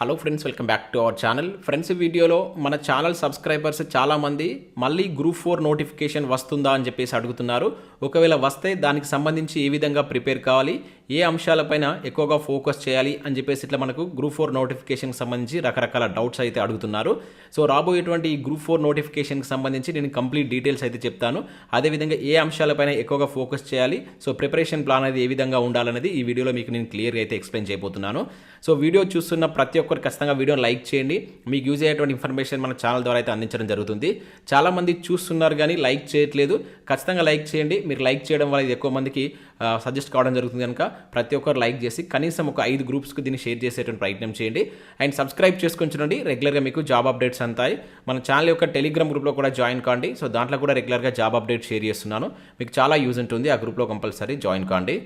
Hello friends welcome back to our channel friends ఈ వీడియోలో మన ఛానల్ సబ్స్క్రైబర్స్ చాలామంది మళ్ళీ గ్రూప్ ఫోర్ నోటిఫికేషన్ వస్తుందా అని చెప్పేసి అడుగుతున్నారు. ఒకవేళ వస్తే దానికి సంబంధించి ఏ విధంగా ప్రిపేర్ కావాలి ఏ అంశాలపైన ఎక్కువగా ఫోకస్ చేయాలి అని చెప్పేసి ఇట్లా మనకు గ్రూప్ ఫోర్ నోటిఫికేషన్కి సంబంధించి రకరకాల డౌట్స్ అయితే అడుగుతున్నారు. సో రాబోయేటువంటి ఈ గ్రూప్ ఫోర్ నోటిఫికేషన్కి సంబంధించి నేను కంప్లీట్ డీటెయిల్స్ అయితే చెప్తాను. అదేవిధంగా ఏ అంశాలపైన ఎక్కువగా ఫోకస్ చేయాలి సో ప్రిపరేషన్ ప్లాన్ అనేది ఏ విధంగా ఉండాలనేది ఈ వీడియోలో మీకు నేను క్లియర్గా అయితే ఎక్స్ప్లెయిన్ చేయబోతున్నాను. సో వీడియో చూస్తున్న ప్రతి ఒక్కరు ఖచ్చితంగా వీడియోని లైక్ చేయండి. మీకు యూజ్ అయ్యేటువంటి ఇన్ఫర్మేషన్ మన ఛానల్ ద్వారా అయితే అందించడం జరుగుతుంది. చాలామంది చూస్తున్నారు కానీ లైక్ చేయట్లేదు. ఖచ్చితంగా లైక్ చేయండి. మీరు లైక్ చేయడం వల్ల ఇది ఎక్కువ మందికి సజెస్ట్ కావడం జరుగుతుంది కనుక ప్రతి ఒక్కరు లైక్ చేసి కనీసం ఒక ఐదు గ్రూప్స్కి దీన్ని షేర్ చేసేటువంటి ప్రయత్నం చేయండి. అండ్ సబ్స్క్రైబ్ చేసుకొని చూడండి. రెగ్యులర్గా మీకు జాబ్ అప్డేట్స్ అంతాయి. మన ఛానల్ యొక్క టెలిగ్రామ్ గ్రూప్లో కూడా జాయిన్ కాండి. సో దాంట్లో కూడా రెగ్యులర్గా జాబ్ అప్డేట్ షేర్ చేస్తున్నాను. మీకు చాలా యూజ్ ఉంటుంది. ఆ గ్రూప్లో కంపల్సరీ జాయిన్ కాండి.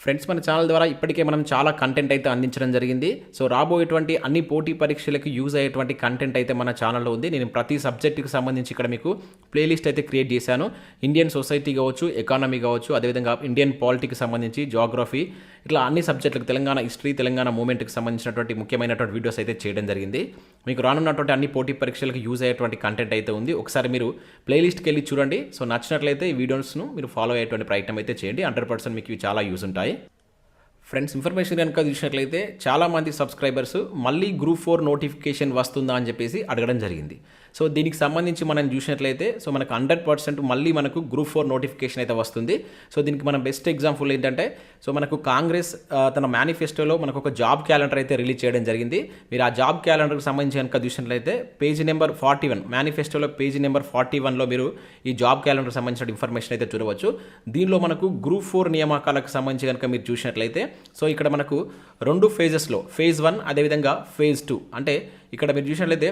ఫ్రెండ్స్ మన ఛానల్ ద్వారా ఇప్పటికే మనం చాలా కంటెంట్ అయితే అందించడం జరిగింది. సో రాబోయేటువంటి అన్ని పోటీ పరీక్షలకు యూజ్ అయ్యేటువంటి కంటెంట్ అయితే మన ఛానల్లో ఉంది. నేను ప్రతి సబ్జెక్టుకి సంబంధించి ఇక్కడ మీకు ప్లేలిస్ట్ అయితే క్రియేట్ చేశాను. ఇండియన్ సొసైటీ కావచ్చు ఎకానమీ కావచ్చు అదేవిధంగా ఇండియన్ పాలిటీకి సంబంధించి జాగ్రఫీ ఇట్లా అన్ని సబ్జెక్టులకు తెలంగాణ హిస్టరీ తెలంగాణ మూమెంట్కి సంబంధించినటువంటి ముఖ్యమైనటువంటి వీడియోస్ అయితే చేయడం జరిగింది. మీకు రానున్నటువంటి అన్ని పోటీ పరీక్షలకు యూజ్ అయ్యేటువంటి కంటెంట్ అయితే ఉంది. ఒకసారి మీరు ప్లేలిస్ట్కి వెళ్ళి చూడండి. సో నచ్చినట్లయితే ఈ వీడియోస్ను మీరు ఫాలో అయ్యేటువంటి ప్రయత్నం అయితే చేయండి. హండ్రెడ్ పర్సెంట్ మీకు ఇవి చాలా యూజ్ ఉంటాయి. ఫ్రెండ్స్ ఇన్ఫర్మేషన్ కనుక చూసినట్లయితే చాలామంది సబ్స్క్రైబర్స్ మళ్ళీ గ్రూప్ ఫోర్ నోటిఫికేషన్ వస్తుందా అని చెప్పేసి అడగడం జరిగింది. సో దీనికి సంబంధించి మనం చూసినట్లయితే సో మనకు హండ్రెడ్ పర్సెంట్ మళ్ళీ మనకు గ్రూప్ ఫోర్ నోటిఫికేషన్ అయితే వస్తుంది. సో దీనికి మనం బెస్ట్ ఎగ్జాంపుల్ ఏంటంటే సో మనకు కాంగ్రెస్ తన మేనిఫెస్టోలో మనకు ఒక జాబ్ క్యాలెండర్ అయితే రిలీజ్ చేయడం జరిగింది. మీరు ఆ జాబ్ క్యాలెండర్కి సంబంధించి కనుక చూసినట్లయితే పేజీ నెంబర్ ఫార్టీ వన్ మేనిఫెస్టోలో పేజీ నెంబర్ ఫార్టీ వన్లో మీరు ఈ జాబ్ క్యాలెండర్కి సంబంధించిన ఇన్ఫర్మేషన్ అయితే చూడవచ్చు. దీనిలో మనకు గ్రూప్ ఫోర్ నియామకాలకు సంబంధించి కనుక మీరు చూసినట్లయితే సో ఇక్కడ మనకు రెండు ఫేజెస్లో ఫేజ్ వన్ అదేవిధంగా ఫేజ్ టూ అంటే ఇక్కడ మీరు చూసినట్లయితే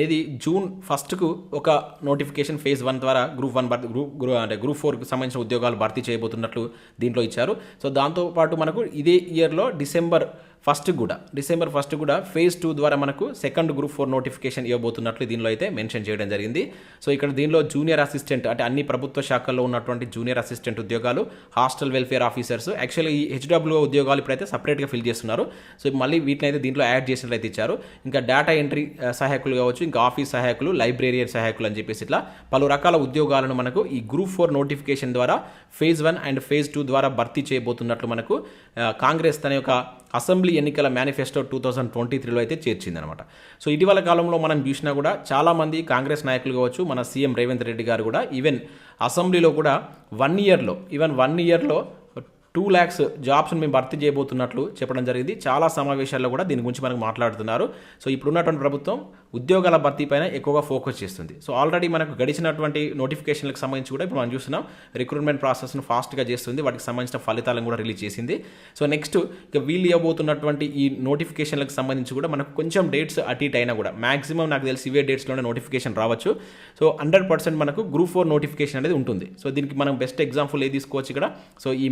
ఏది జూన్ ఫస్ట్కు ఒక నోటిఫికేషన్ ఫేజ్ వన్ ద్వారా గ్రూప్ వన్ భర్తీ గ్రూప్ గ్రూ అంటే గ్రూప్ ఫోర్కి సంబంధించిన ఉద్యోగాలు భర్తీ చేయబోతున్నట్లు దీంట్లో ఇచ్చారు. సో దాంతోపాటు మనకు ఇదే ఇయర్లో డిసెంబర్ ఫస్ట్ కూడా డిసెంబర్ ఫస్ట్ కూడా ఫేజ్ టూ ద్వారా మనకు సెకండ్ గ్రూప్ ఫోర్ నోటిఫికేషన్ ఇవ్వబోతున్నట్లు దీనిలో అయితే మెన్షన్ చేయడం జరిగింది. సో ఇక్కడ దీనిలో జూనియర్ అసిస్టెంట్ అంటే అన్ని ప్రభుత్వ శాఖల్లో ఉన్నటువంటి జూనియర్ అసిస్టెంట్ ఉద్యోగాలు హాస్టల్ వెల్ఫేర్ ఆఫీసర్స్ యాక్చువల్లీ ఈ హెచ్డబ్ల్యూ ఉద్యోగాలు ఇప్పుడైతే సపరేట్గా ఫిల్ చేస్తున్నారు. సో మళ్ళీ వీటిని అయితే దీంట్లో యాడ్ చేసినట్లయితే ఇచ్చారు. ఇంకా డేటా ఎంట్రీ సహాయకులు కావచ్చు ఇంకా ఆఫీస్ సహాయకులు లైబ్రేరియన్ సహాయకులు అని చెప్పేసి ఇట్లా పలు రకాల ఉద్యోగాలను మనకు ఈ గ్రూప్ ఫోర్ నోటిఫికేషన్ ద్వారా phase one and phase two ద్వారా భర్తీ చేయబోతున్నట్లు మనకు కాంగ్రెస్ తన యొక్క అసెంబ్లీ ఎన్నికల మేనిఫెస్టో టూ థౌజండ్ ట్వంటీ త్రీలో అయితే చేర్చిందనమాట. సో ఇటీవల కాలంలో మనం చూసినా కూడా చాలామంది కాంగ్రెస్ నాయకులు కావచ్చు మన సీఎం రేవంత్ రెడ్డి గారు కూడా ఈవెన్ అసెంబ్లీలో కూడా వన్ ఇయర్లో ఈవెన్ వన్ ఇయర్లో టూ ల్యాక్స్ జాబ్స్ని మేము భర్తీ చేయబోతున్నట్లు చెప్పడం జరిగింది. చాలా సమావేశాల్లో కూడా దీని గురించి మనకు మాట్లాడుతున్నారు. సో ఇప్పుడున్నటువంటి ప్రభుత్వం ఉద్యోగాల భర్తీ పైన ఎక్కువగా ఫోకస్ చేస్తుంది. సో ఆల్రెడీ మనకు గడిచినటువంటి నోటిఫికేషన్లకు సంబంధించి కూడా ఇప్పుడు మనం చూస్తున్నాం రిక్రూట్మెంట్ ప్రాసెస్ను ఫాస్ట్గా చేస్తుంది. వాటికి సంబంధించిన ఫలితాలను కూడా రిలీజ్ చేసింది. సో నెక్స్ట్ ఇక వీళ్ళు ఇవ్వబోతున్నటువంటి ఈ నోటిఫికేషన్లకు సంబంధించి కూడా మనకు కొంచెం డేట్స్ అటు ఇటు అయినా కూడా మాక్సిమం నాకు తెలిసి ఇవే డేట్స్లోనే నోటిఫికేషన్ రావచ్చు. సో హండ్రెడ్ పర్సెంట్ మనకు గ్రూప్ ఫోర్ నోటిఫికేషన్ అనేది ఉంటుంది. సో దీనికి మనం బెస్ట్ ఎగ్జాంపుల్ ఏ తీసుకోవచ్చు ఇక్కడ? సో ఈ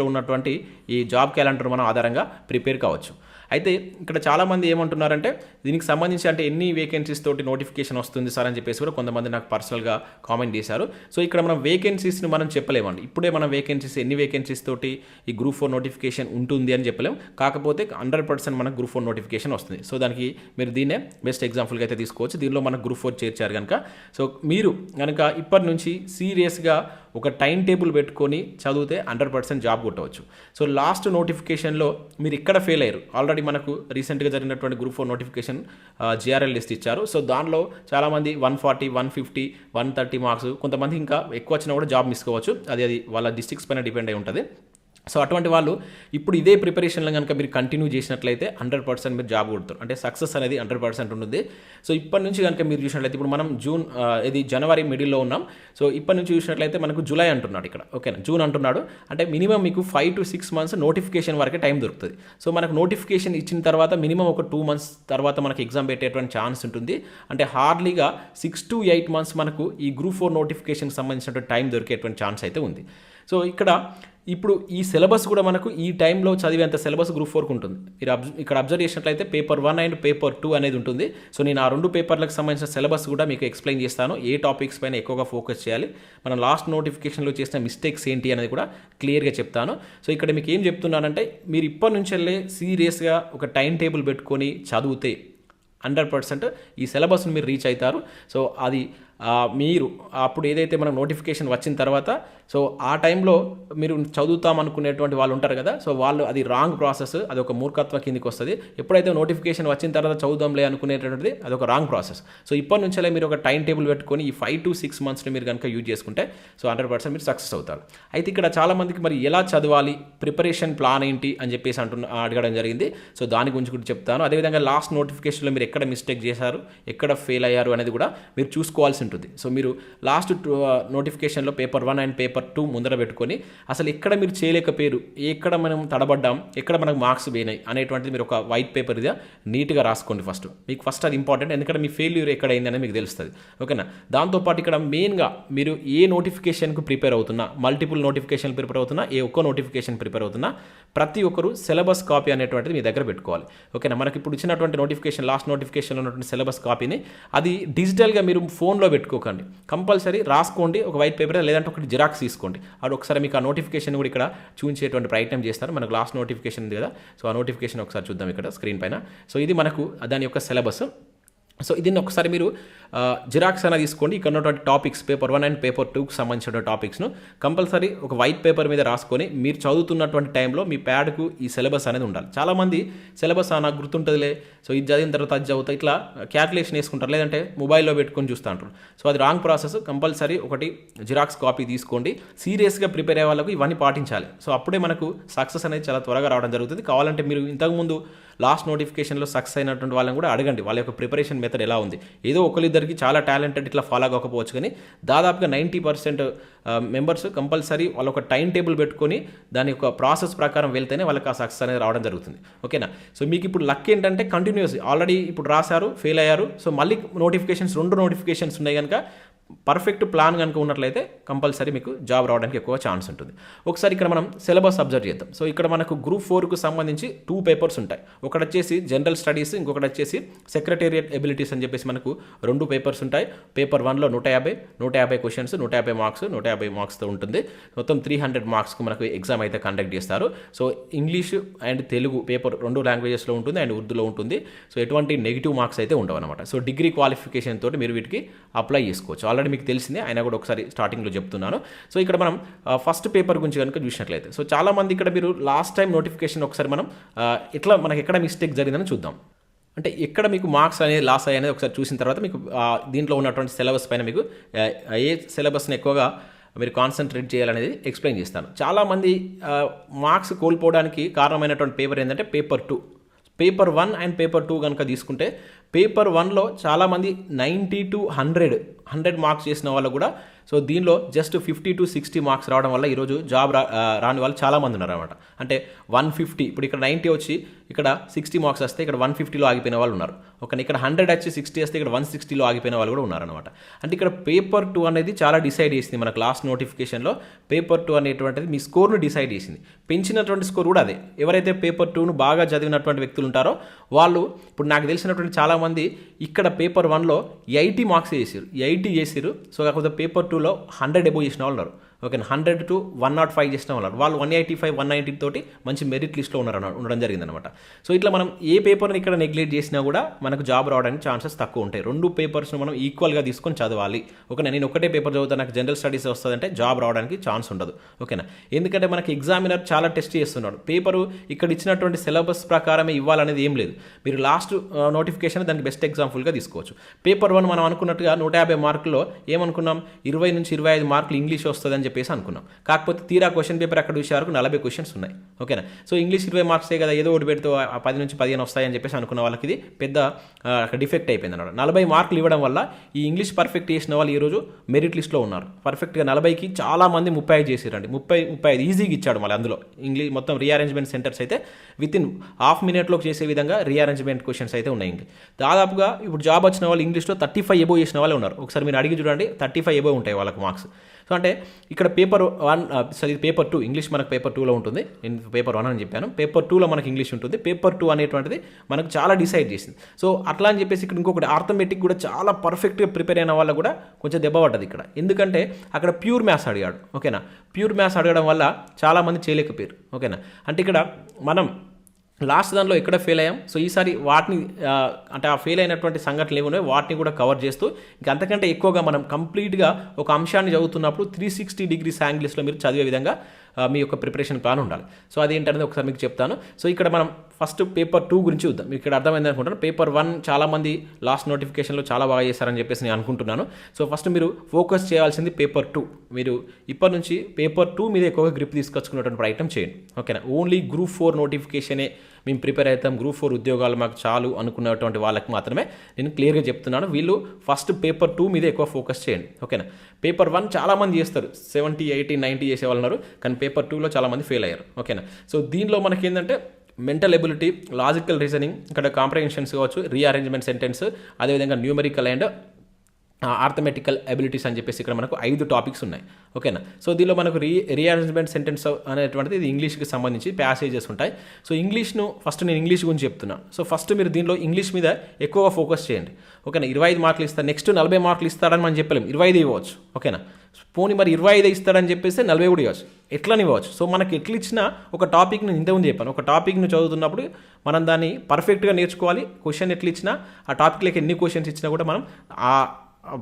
మేనిఫెస్టోలో ఉన్నటువంటి ఈ జాబ్ క్యాలెండర్ మనం ఆధారంగా ప్రిపేర్ కావచ్చు. అయితే ఇక్కడ చాలామంది ఏమంటున్నారంటే దీనికి సంబంధించి అంటే ఎన్ని వేకెన్సీస్ తోటి నోటిఫికేషన్ వస్తుంది సార్ అని చెప్పేసి కూడా కొంతమంది నాకు పర్సనల్గా కామెంట్ చేశారు. సో ఇక్కడ మనం వేకెన్సీస్ని మనం చెప్పలేమండి. ఇప్పుడే మనం వేకెన్సీస్ ఎన్ని వేకెన్సీస్ తోటి ఈ గ్రూప్ ఫోర్ నోటిఫికేషన్ ఉంటుంది అని చెప్పలేం. కాకపోతే హండ్రెడ్ పర్సెంట్ మనకు గ్రూప్ ఫోర్ నోటిఫికేషన్ వస్తుంది. సో దానికి మీరు దీన్నే బెస్ట్ ఎగ్జాంపుల్గా అయితే తీసుకోవచ్చు. దీనిలో మనకు గ్రూప్ ఫోర్ చేర్చారు కనుక సో మీరు కనుక ఇప్పటి నుంచి సీరియస్గా ఒక టైం టేబుల్ పెట్టుకొని చదివితే హండ్రెడ్ పర్సెంట్ జాబ్ కొట్టవచ్చు. సో లాస్ట్ నోటిఫికేషన్లో మీరు ఇక్కడ ఫెయిల్ అయ్యారు. ఆల్రెడీ మనకు రీసెంట్గా జరిగినటువంటి group four notification GRL list ఇచ్చారు. సో దానిలో చాలామంది one forty one fifty one thirty marks కొంతమంది ఇంకా ఎక్కువ వచ్చినా కూడా జాబ్ మిస్ కావచ్చు. అది అది వాళ్ళ డిస్ట్రిక్ట్స్ పైన డిపెండ్ అయి ఉంటుంది. సో అటువంటి వాళ్ళు ఇప్పుడు ఇదే ప్రిపరేషన్లో కనుక మీరు కంటిన్యూ చేసినట్లయితే హండ్రెడ్ పర్సెంట్ మీరు జాబ్ కొడతారు. అంటే సక్సెస్ అనేది హండ్రెడ్ పర్సెంట్ ఉంటుంది. సో ఇప్పటి నుంచి కనుక మీరు చూసినట్లయితే ఇప్పుడు మనం జూన్ ఇది జనవరి మిడిల్లో ఉన్నాం. సో ఇప్పటి నుంచి చూసినట్లయితే మనకు జూలై అంటున్నాడు ఇక్కడ. ఓకేనా జూన్ అంటున్నాడు. అంటే మినిమం మీకు five to six months notification వరకే టైం దొరుకుతుంది. సో మనకు నోటిఫికేషన్ ఇచ్చిన తర్వాత మినిమం ఒక టూ మంత్స్ తర్వాత మనకు ఎగ్జామ్ పెట్టేటువంటి ఛాన్స్ ఉంటుంది. అంటే హార్డ్లీగా సిక్స్ టు ఎయిట్ మంత్స్ మనకు ఈ గ్రూప్ ఫోర్ నోటిఫికేషన్ సంబంధించినటువంటి టైం దొరికేటువంటి ఛాన్స్ అయితే ఉంది. సో ఇక్కడ ఇప్పుడు ఈ సిలబస్ కూడా మనకు ఈ టైంలో చదివేంత సిలబస్ గ్రూప్ ఫోర్కి ఉంటుంది. మీరు అబ్జ ఇక్కడ అబ్జర్వ్ చేసినట్లయితే paper one and paper two అనేది ఉంటుంది. సో నేను ఆ రెండు పేపర్లకు సంబంధించిన సిలబస్ కూడా మీకు ఎక్స్ప్లెయిన్ చేస్తాను. ఏ టాపిక్స్ పైన ఎక్కువగా ఫోకస్ చేయాలి. మనం లాస్ట్ నోటిఫికేషన్లో చేసిన మిస్టేక్స్ ఏంటి అనేది కూడా క్లియర్గా చెప్తాను. సో ఇక్కడ మీకు ఏం చెప్తున్నానంటే మీరు ఇప్పటి నుంచి వెళ్ళే సీరియస్గా ఒక టైం టేబుల్ పెట్టుకొని చదివితే హండ్రెడ్ పర్సెంట్ ఈ సిలబస్ని మీరు రీచ్ అవుతారు. సో అది మీరు అప్పుడు ఏదైతే మనకు నోటిఫికేషన్ వచ్చిన తర్వాత సో ఆ టైంలో మీరు చదువుతాం అనుకునేటువంటి వాళ్ళు ఉంటారు కదా సో వాళ్ళు అది రాంగ్ ప్రాసెస్ అది ఒక మూర్ఖత్వ కిందికి వస్తుంది. ఎప్పుడైతే నోటిఫికేషన్ వచ్చిన తర్వాత చదువుదాంలే అనుకునేటువంటిది అది ఒక రాంగ్ ప్రాసెస్ సో ఇప్పటి నుంచే మీరు ఒక టైం టేబుల్ పెట్టుకొని ఈ ఫైవ్ టు సిక్స్ మంత్స్ని మీరు కనుక యూజ్ చేసుకుంటే సో హండ్రెడ్ పర్సెంట్ మీరు సక్సెస్ అవుతారు. అయితే ఇక్కడ చాలామందికి మరి ఎలా చదవాలి ప్రిపరేషన్ ప్లాన్ ఏంటి అని చెప్పేసి అంటున్న అడగడం జరిగింది. సో దాని గురించి కూడా చెప్తాను. అదేవిధంగా లాస్ట్ నోటిఫికేషన్లో మీరు ఎక్కడ మిస్టేక్ చేశారు ఎక్కడ ఫెయిల్ అయ్యారు అనేది కూడా మీరు చూసుకోవాల్సి ఉంటుంది. సో మీరు లాస్ట్ నోటిఫికేషన్లో paper one and paper two ముందర పెట్టుకొని అసలు ఎక్కడ మీరు చేయలేకపోయారు ఎక్కడ మనం తడబడ్డాం ఎక్కడ మనకు మార్క్స్ పోయినాయి అనేటువంటిది మీరు ఒక వైట్ పేపర్ ఇదే నీట్గా రాసుకోండి ఫస్ట్ మీకు ఫస్ట్ అది ఇంపార్టెంట్ ఎందుకంటే మీ ఫెయిల్యూర్ ఎక్కడ మీకు తెలుస్తుంది. ఓకేనా దాంతోపాటు ఇక్కడ మెయిన్గా మీరు ఏ నోటిఫికేషన్కు ప్రిపేర్ అవుతున్నా మల్టిపుల్ నోటిఫికేషన్ ప్రిపేర్ అవుతున్నా ఏ ఒక్క నోటిఫికేషన్ ప్రిపేర్ అవుతున్నా ప్రతి ఒక్కరు సిలబస్ కాపీ అనేటువంటిది మీ దగ్గర పెట్టుకోవాలి. ఓకేనా మనకి ఇప్పుడు ఇచ్చినటువంటి నోటిఫికేషన్ లాస్ట్ నోటిఫికేషన్లో ఉన్నటువంటి సిలబస్ కాపీని అది డిజిటల్గా మీరు ఫోన్లో పెట్టుకోకండి. కంపల్సరీ రాసుకోండి ఒక వైట్ పేపర్ లేదంటే ఒకటి జిరాక్స్ తీసుకోండి. అది ఒకసారి మీకు ఆ నోటిఫికేషన్ కూడా ఇక్కడ చూపించేటువంటి ప్రయత్నం చేస్తారు. మనకు లాస్ట్ నోటిఫికేషన్ ఉంది కదా. సో ఆ నోటిఫికేషన్ ఒకసారి చూద్దాం ఇక్కడ స్క్రీన్ పైన. సో ఇది మనకు దాని యొక్క సిలబస్. సో దీన్ని ఒకసారి మీరు జిరాక్స్ అయినా తీసుకోండి. ఇక్కడ ఉన్నటువంటి topics paper one and paper టూకి సంబంధించిన టాపిక్స్ను కంపల్సరీ ఒక వైట్ పేపర్ మీద రాసుకొని మీరు చదువుతున్నటువంటి టైంలో మీ ప్యాడ్కు ఈ సిలబస్ అనేది ఉండాలి. చాలామంది సిలబస్ నాకు గుర్తుంటుందిలే. సో ఇది చదివిన తర్వాత అది చదువుతా ఇట్లా క్యాల్కులేషన్ వేసుకుంటారు. లేదంటే మొబైల్లో పెట్టుకొని చూస్తూ ఉంటారు సో అది రాంగ్ ప్రాసెస్ కంపల్సరీ ఒకటి జిరాక్స్ కాపీ తీసుకోండి. సీరియస్గా ప్రిపేర్ అయ్యే వాళ్ళకు ఇవన్నీ పాటించాలి. సో అప్పుడే మనకు సక్సెస్ అనేది చాలా త్వరగా రావడం జరుగుతుంది. కావాలంటే మీరు ఇంతకుముందు లాస్ట్ నోటిఫికేషన్లో సక్సెస్ అయినటువంటి వాళ్ళని కూడా అడగండి. వాళ్ళ యొక్క ప్రిపరేషన్ మెథడ్ ఎలా ఉంది? ఏదో ఒకరిద్దరికి చాలా టాలెంటెడ్ ఇట్లా ఫాలో అవ్వకపోవచ్చు కానీ దాదాపుగా నైంటీ పర్సెంట్ మెంబర్స్ కంపల్సరీ వాళ్ళ ఒక టైం టేబుల్ పెట్టుకొని దాని యొక్క ప్రాసెస్ ప్రకారం వెళ్తేనే వాళ్ళకి ఆ సక్సెస్ అనేది రావడం జరుగుతుంది. ఓకేనా? సో మీకు ఇప్పుడు లక్ ఏంటంటే కంటిన్యూస్ ఆల్రెడీ ఇప్పుడు రాశారు ఫెయిల్ అయ్యారు. సో మళ్ళీ నోటిఫికేషన్స్ రెండు నోటిఫికేషన్స్ ఉన్నాయి కనుక పర్ఫెక్ట్ ప్లాన్ కనుక ఉన్నట్లయితే కంపల్సరీ మీకు జాబ్ రావడానికి ఎక్కువ ఛాన్స్ ఉంటుంది. ఒకసారి ఇక్కడ మనం సిలబస్ అబ్జర్వ్ చేద్దాం. సో ఇక్కడ మనకు గ్రూప్ ఫోర్కు సంబంధించి టూ పేపర్స్ ఉంటాయి. ఒకటి వచ్చేసి జనరల్ స్టడీస్ ఇంకొకటి వచ్చేసి సెక్రటేరియట్ ఎబిలిటీస్ అని చెప్పేసి మనకు రెండు పేపర్స్ ఉంటాయి. పేపర్ వన్లో నూట యాభై నూట యాభై క్వశ్చన్స్ నూట యాభై మార్క్స్ నూట యాభై మార్క్స్తో ఉంటుంది. మొత్తం త్రీ హండ్రెడ్ మార్క్స్కి మనకు ఎగ్జామ్ అయితే కండక్ట్ చేస్తారు. So English and Telugu paper రెండు లాంగ్వేజెస్లో ఉంటుంది అండ్ ఉర్దూలో ఉంటుంది. సో ఎటువంటి నెగిటివ్ మార్క్స్ అయితే ఉండవు అనమాట సో డిగ్రీ క్వాలిఫికేషన్ తోటి మీరు వీటికి అప్లై చేసుకోవచ్చు. ఆల్రెడీ మీకు తెలిసిందే అయినా కూడా ఒకసారి స్టార్టింగ్లో చెప్తున్నాను. సో ఇక్కడ మనం ఫస్ట్ పేపర్ గురించి కనుక చూసినట్లయితే సో చాలామంది ఇక్కడ మీరు లాస్ట్ టైం నోటిఫికేషన్ ఒకసారి మనం ఇట్లా ఎట్లా మనకి ఎక్కడ మిస్టేక్ జరిగిందని చూద్దాం. అంటే ఎక్కడ మీకు మార్క్స్ అనేది లాస్ అయ్యాయి ఒకసారి చూసిన తర్వాత మీకు దీంట్లో ఉన్నటువంటి సిలబస్ పైన మీకు ఏ సిలబస్ని ఎక్కువగా మీరు కాన్సన్ట్రేట్ చేయాలనేది ఎక్స్ప్లెయిన్ చేస్తాను. చాలామంది మార్క్స్ కోల్పోవడానికి కారణమైనటువంటి పేపర్ ఏంటంటే paper two paper one and paper two కనుక తీసుకుంటే పేపర్ వన్లో చాలామంది ninety to hundred hundred marks చేసిన వాళ్ళు కూడా సో దీనిలో just fifty to sixty marks రావడం వల్ల ఈరోజు జాబ్ రా రాని వాళ్ళు చాలామంది ఉన్నారు అనమాట అంటే వన్ ఫిఫ్టీ ఇప్పుడు ఇక్కడ నైంటీ వచ్చి ఇక్కడ సిక్స్టీ మార్క్స్ వస్తే ఇక్కడ వన్ ఫిఫ్టీలో ఆగిపోయిన వాళ్ళు ఉన్నారు. ఒక ఇక్కడ హండ్రెడ్ వచ్చి సిక్స్టీ వస్తే ఇక్కడ వన్ సిక్స్టీలో ఆగిపోయిన వాళ్ళు కూడా ఉన్నారనమాట అంటే ఇక్కడ పేపర్ టూ అనేది చాలా డిసైడ్ చేసింది మనకు లాస్ట్ నోటిఫికేషన్లో పేపర్ టూ అనేటువంటిది మీ స్కోర్ను డిసైడ్ చేసింది. పెంచినటువంటి స్కోర్ కూడా అదే. ఎవరైతే పేపర్ టూను బాగా చదివినటువంటి వ్యక్తులు ఉంటారో వాళ్ళు ఇప్పుడు నాకు తెలిసినటువంటి చాలామంది ఇక్కడ పేపర్ వన్లో ఎయిటీ మార్క్స్ చేసారు ఎయిటీ ఎయిటీ చేసిరు సో కాకపోతే పేపర్ టూలో హండ్రెడ్ ఎబో చేసిన వాళ్ళు ఉన్నారు. Okay hundred to one not five చేసిన వాళ్ళు. వాళ్ళు one eighty five one ninety తోటి మంచి మెరిట్ లిస్ట్లో ఉన్నారు ఉండడం జరిగిందనమాట సో ఇట్లా మనం ఏ పేపర్ని ఇక్కడ నెగ్లెక్ట్ చేసినా కూడా మనకు జాబ్ రావడానికి ఛాన్సెస్ తక్కువ ఉంటాయి. రెండు పేపర్స్ను మనం ఈక్వల్గా తీసుకొని చదవాలి. ఓకేనా? నేను ఒకటే పేపర్ చదువుతాను నాకు జనరల్ స్టడీస్ వస్తుందంటే జాబ్ రావడానికి ఛాన్స్ ఉండదు. ఓకేనా? ఎందుకంటే మనకి ఎగ్జామినర్ చాలా టెస్ట్ చేస్తున్నాడు. పేపరు ఇక్కడ ఇచ్చినటువంటి సిలబస్ ప్రకారమే ఇవ్వాలనేది ఏం లేదు. మీరు లాస్ట్ నోటిఫికేషన్ దానికి బెస్ట్ ఎగ్జాంపుల్గా తీసుకోవచ్చు. పేపర్ వన్ మనం అనుకున్నట్టుగా నూట యాభై మార్కుల్లో ఏమనుకున్నాం? ఇరవై నుంచి ఇరవై ఐదు మార్కులు ఇంగ్లీష్ వస్తుందని చెప్పేసి అనుకున్నాం. కాకపోతే తీరా క్వశ్చన్ పేపర్ అక్కడ చూసే వరకు నలభై క్వశ్చన్స్ ఉన్నాయి. ఓకేనా? సో ఇంగ్లీష్ ఇరవై మార్క్సే కదా ఏదో ఒకటి పెడితే ఆ పది నుంచి పదిహేను వస్తాయని చెప్పేసి అనుకున్న వాళ్ళకి ఇది పెద్ద డిఫెక్ట్ అయిపోయింది అనమాట నలభై మార్కులు ఇవ్వడం వల్ల ఈ ఇంగ్లీష్ పర్ఫెక్ట్ చేసిన వాళ్ళు ఈరోజు మెరిట్ లిస్ట్లో ఉన్నారు. పర్ఫెక్ట్గా నలభైకి చాలామంది ముప్పై ఐదు చేసిరండి ముప్పై ముప్పై ఐదు ఈజీగా ఇచ్చాడు మళ్ళీ అందులో. ఇంగ్లీష్ మొత్తం రీఅరేంజ్మెంట్ సెంటర్స్ అయితే విత్ ఇన్ హాఫ్ మినిట్లోకి చేసే విధంగా రీఅరేంజ్మెంట్ క్వశ్చన్స్ అయితే ఉన్నాయి. ఇంగ్లీష్ దాదాపుగా ఇప్పుడు జాబ్ వచ్చిన వాళ్ళు ఇంగ్లీష్లో థర్టీ ఫైవ్ ఎబో చేసిన వాళ్ళే ఉన్నారు. ఒకసారి మీరు అడిగి చూడండి థర్టీ ఫైవ్ ఎబో ఉంటాయి వాళ్ళకి మార్క్స్ సో అంటే ఇక్కడ ఇక్కడ paper one sorry paper two English మనకు పేపర్ టూలో ఉంటుంది. నేను పేపర్ వన్ అని చెప్పాను. పేపర్ టూలో మనకి ఇంగ్లీష్ ఉంటుంది. పేపర్ టూ అనేటువంటిది మనకు చాలా డిసైడ్ చేసింది. సో అట్లా అని చెప్పేసి ఇక్కడ ఇంకొకటి ఆర్థమెటిక్ కూడా చాలా పర్ఫెక్ట్గా ప్రిపేర్ అయిన వాళ్ళ కూడా కొంచెం దెబ్బ పడ్డది ఇక్కడ. ఎందుకంటే అక్కడ ప్యూర్ మ్యాథ్స్ అడిగాడు. ఓకేనా? ప్యూర్ మ్యాథ్స్ అడగడం వల్ల చాలామంది చేయలేకపోయారు. ఓకేనా? అంటే ఇక్కడ మనం లాస్ట్ దానిలో ఎక్కడ ఫెయిల్ అయ్యాం? సో ఈసారి వాటిని అంటే ఆ ఫెయిల్ అయినటువంటి సంఘటనలు ఏమున్నాయో వాటిని కూడా కవర్ చేస్తూ ఇంకా అంతకంటే ఎక్కువగా మనం కంప్లీట్గా ఒక అంశాన్ని చదువుతున్నప్పుడు త్రీ సిక్స్టీ డిగ్రీస్ యాంగిల్స్లో మీరు చదివే విధంగా మీ యొక్క ప్రిపరేషన్ ప్లాన్ ఉండాలి. సో అదేంటనేది ఒకసారి మీకు చెప్తాను. సో ఇక్కడ మనం ఫస్ట్ పేపర్ టూ గురించి చూద్దాం. మీకు ఇక్కడ అర్థమైంది అనుకుంటాను పేపర్ వన్ చాలామంది లాస్ట్ నోటిఫికేషన్లో చాలా బాగా చేశారని చెప్పేసి నేను అనుకుంటున్నాను. సో ఫస్ట్ మీరు ఫోకస్ చేయాల్సింది పేపర్ టూ. మీరు ఇప్పటి నుంచి పేపర్ టూ మీద ఎక్కువగా గ్రిప్ తీసుకొచ్చుకునేటువంటి ప్రయత్నం చేయండి. ఓకేనా? ఓన్లీ గ్రూప్ ఫోర్ నోటిఫికేషనే మేము ప్రిపేర్ అవుతాం. గ్రూప్ ఫోర్ ఉద్యోగాలు మాకు చాలు అనుకున్నటువంటి వాళ్ళకి మాత్రమే నేను క్లియర్గా చెప్తున్నాను. వీళ్ళు ఫస్ట్ పేపర్ టూ మీద ఎక్కువ ఫోకస్ చేయండి. ఓకేనా? పేపర్ వన్ చాలామంది చేస్తారు. సెవెంటీ ఎయిటీ నైంటీ చేసే వాళ్ళు ఉన్నారు. కానీ పేపర్ టూలో చాలామంది ఫెయిల్ అయ్యారు. ఓకేనా? సో దీనిలో మనకి ఏంటంటే మెంటల్ ఎబిలిటీ లాజికల్ రీజనింగ్ ఇక్కడ కాంప్రహెన్షన్స్ కావచ్చు రీఅరేంజ్మెంట్ సెంటెన్స్ అదేవిధంగా న్యూమరికల్ అండ్ ఆర్థమెటికల్ అబిలిటీస్ అని చెప్పేసి ఇక్కడ మనకు ఐదు టాపిక్స్ ఉన్నాయి. ఓకేనా సో దీనిలో మనకు రీ రీఅరేంజ్మెంట్ సెంటెన్స్ అనేటువంటిది ఇది ఇంగ్లీష్కి సంబంధించి ప్యాసేజెస్ ఉంటాయి. సో ఇంగ్లీష్ను ఫస్ట్ నేను ఇంగ్లీష్ గురించి చెప్తున్నా. సో ఫస్ట్ మీరు దీనిలో ఇంగ్లీష్ మీద ఎక్కువగా ఫోకస్ చేయండి. ఓకేనా ఇరవై ఐదు మార్కులు ఇస్తారు. నెక్స్ట్ నలభై మార్కులు ఇస్తాడని మనం చెప్పలేం. ఇరవై ఐదు ఇవ్వచ్చు. ఓకేనా పోనీ మరి ఇరవై ఐదు ఇస్తాడని చెప్పేసి నలభై కూడా ఇవ్వచ్చు. ఎట్లని ఇవ్వచ్చు? సో మనకి ఎట్లా ఇచ్చినా ఒక టాపిక్ నేను ఇంతకుముందు చెప్పాను. ఒక టాపిక్ను చదువుతున్నప్పుడు మనం దాన్ని పర్ఫెక్ట్గా నేర్చుకోవాలి. క్వశ్చన్ ఎట్లా ఇచ్చినా ఆ టాపిక్లోకి ఎన్ని క్వశ్చన్స్ ఇచ్చినా కూడా మనం ఆ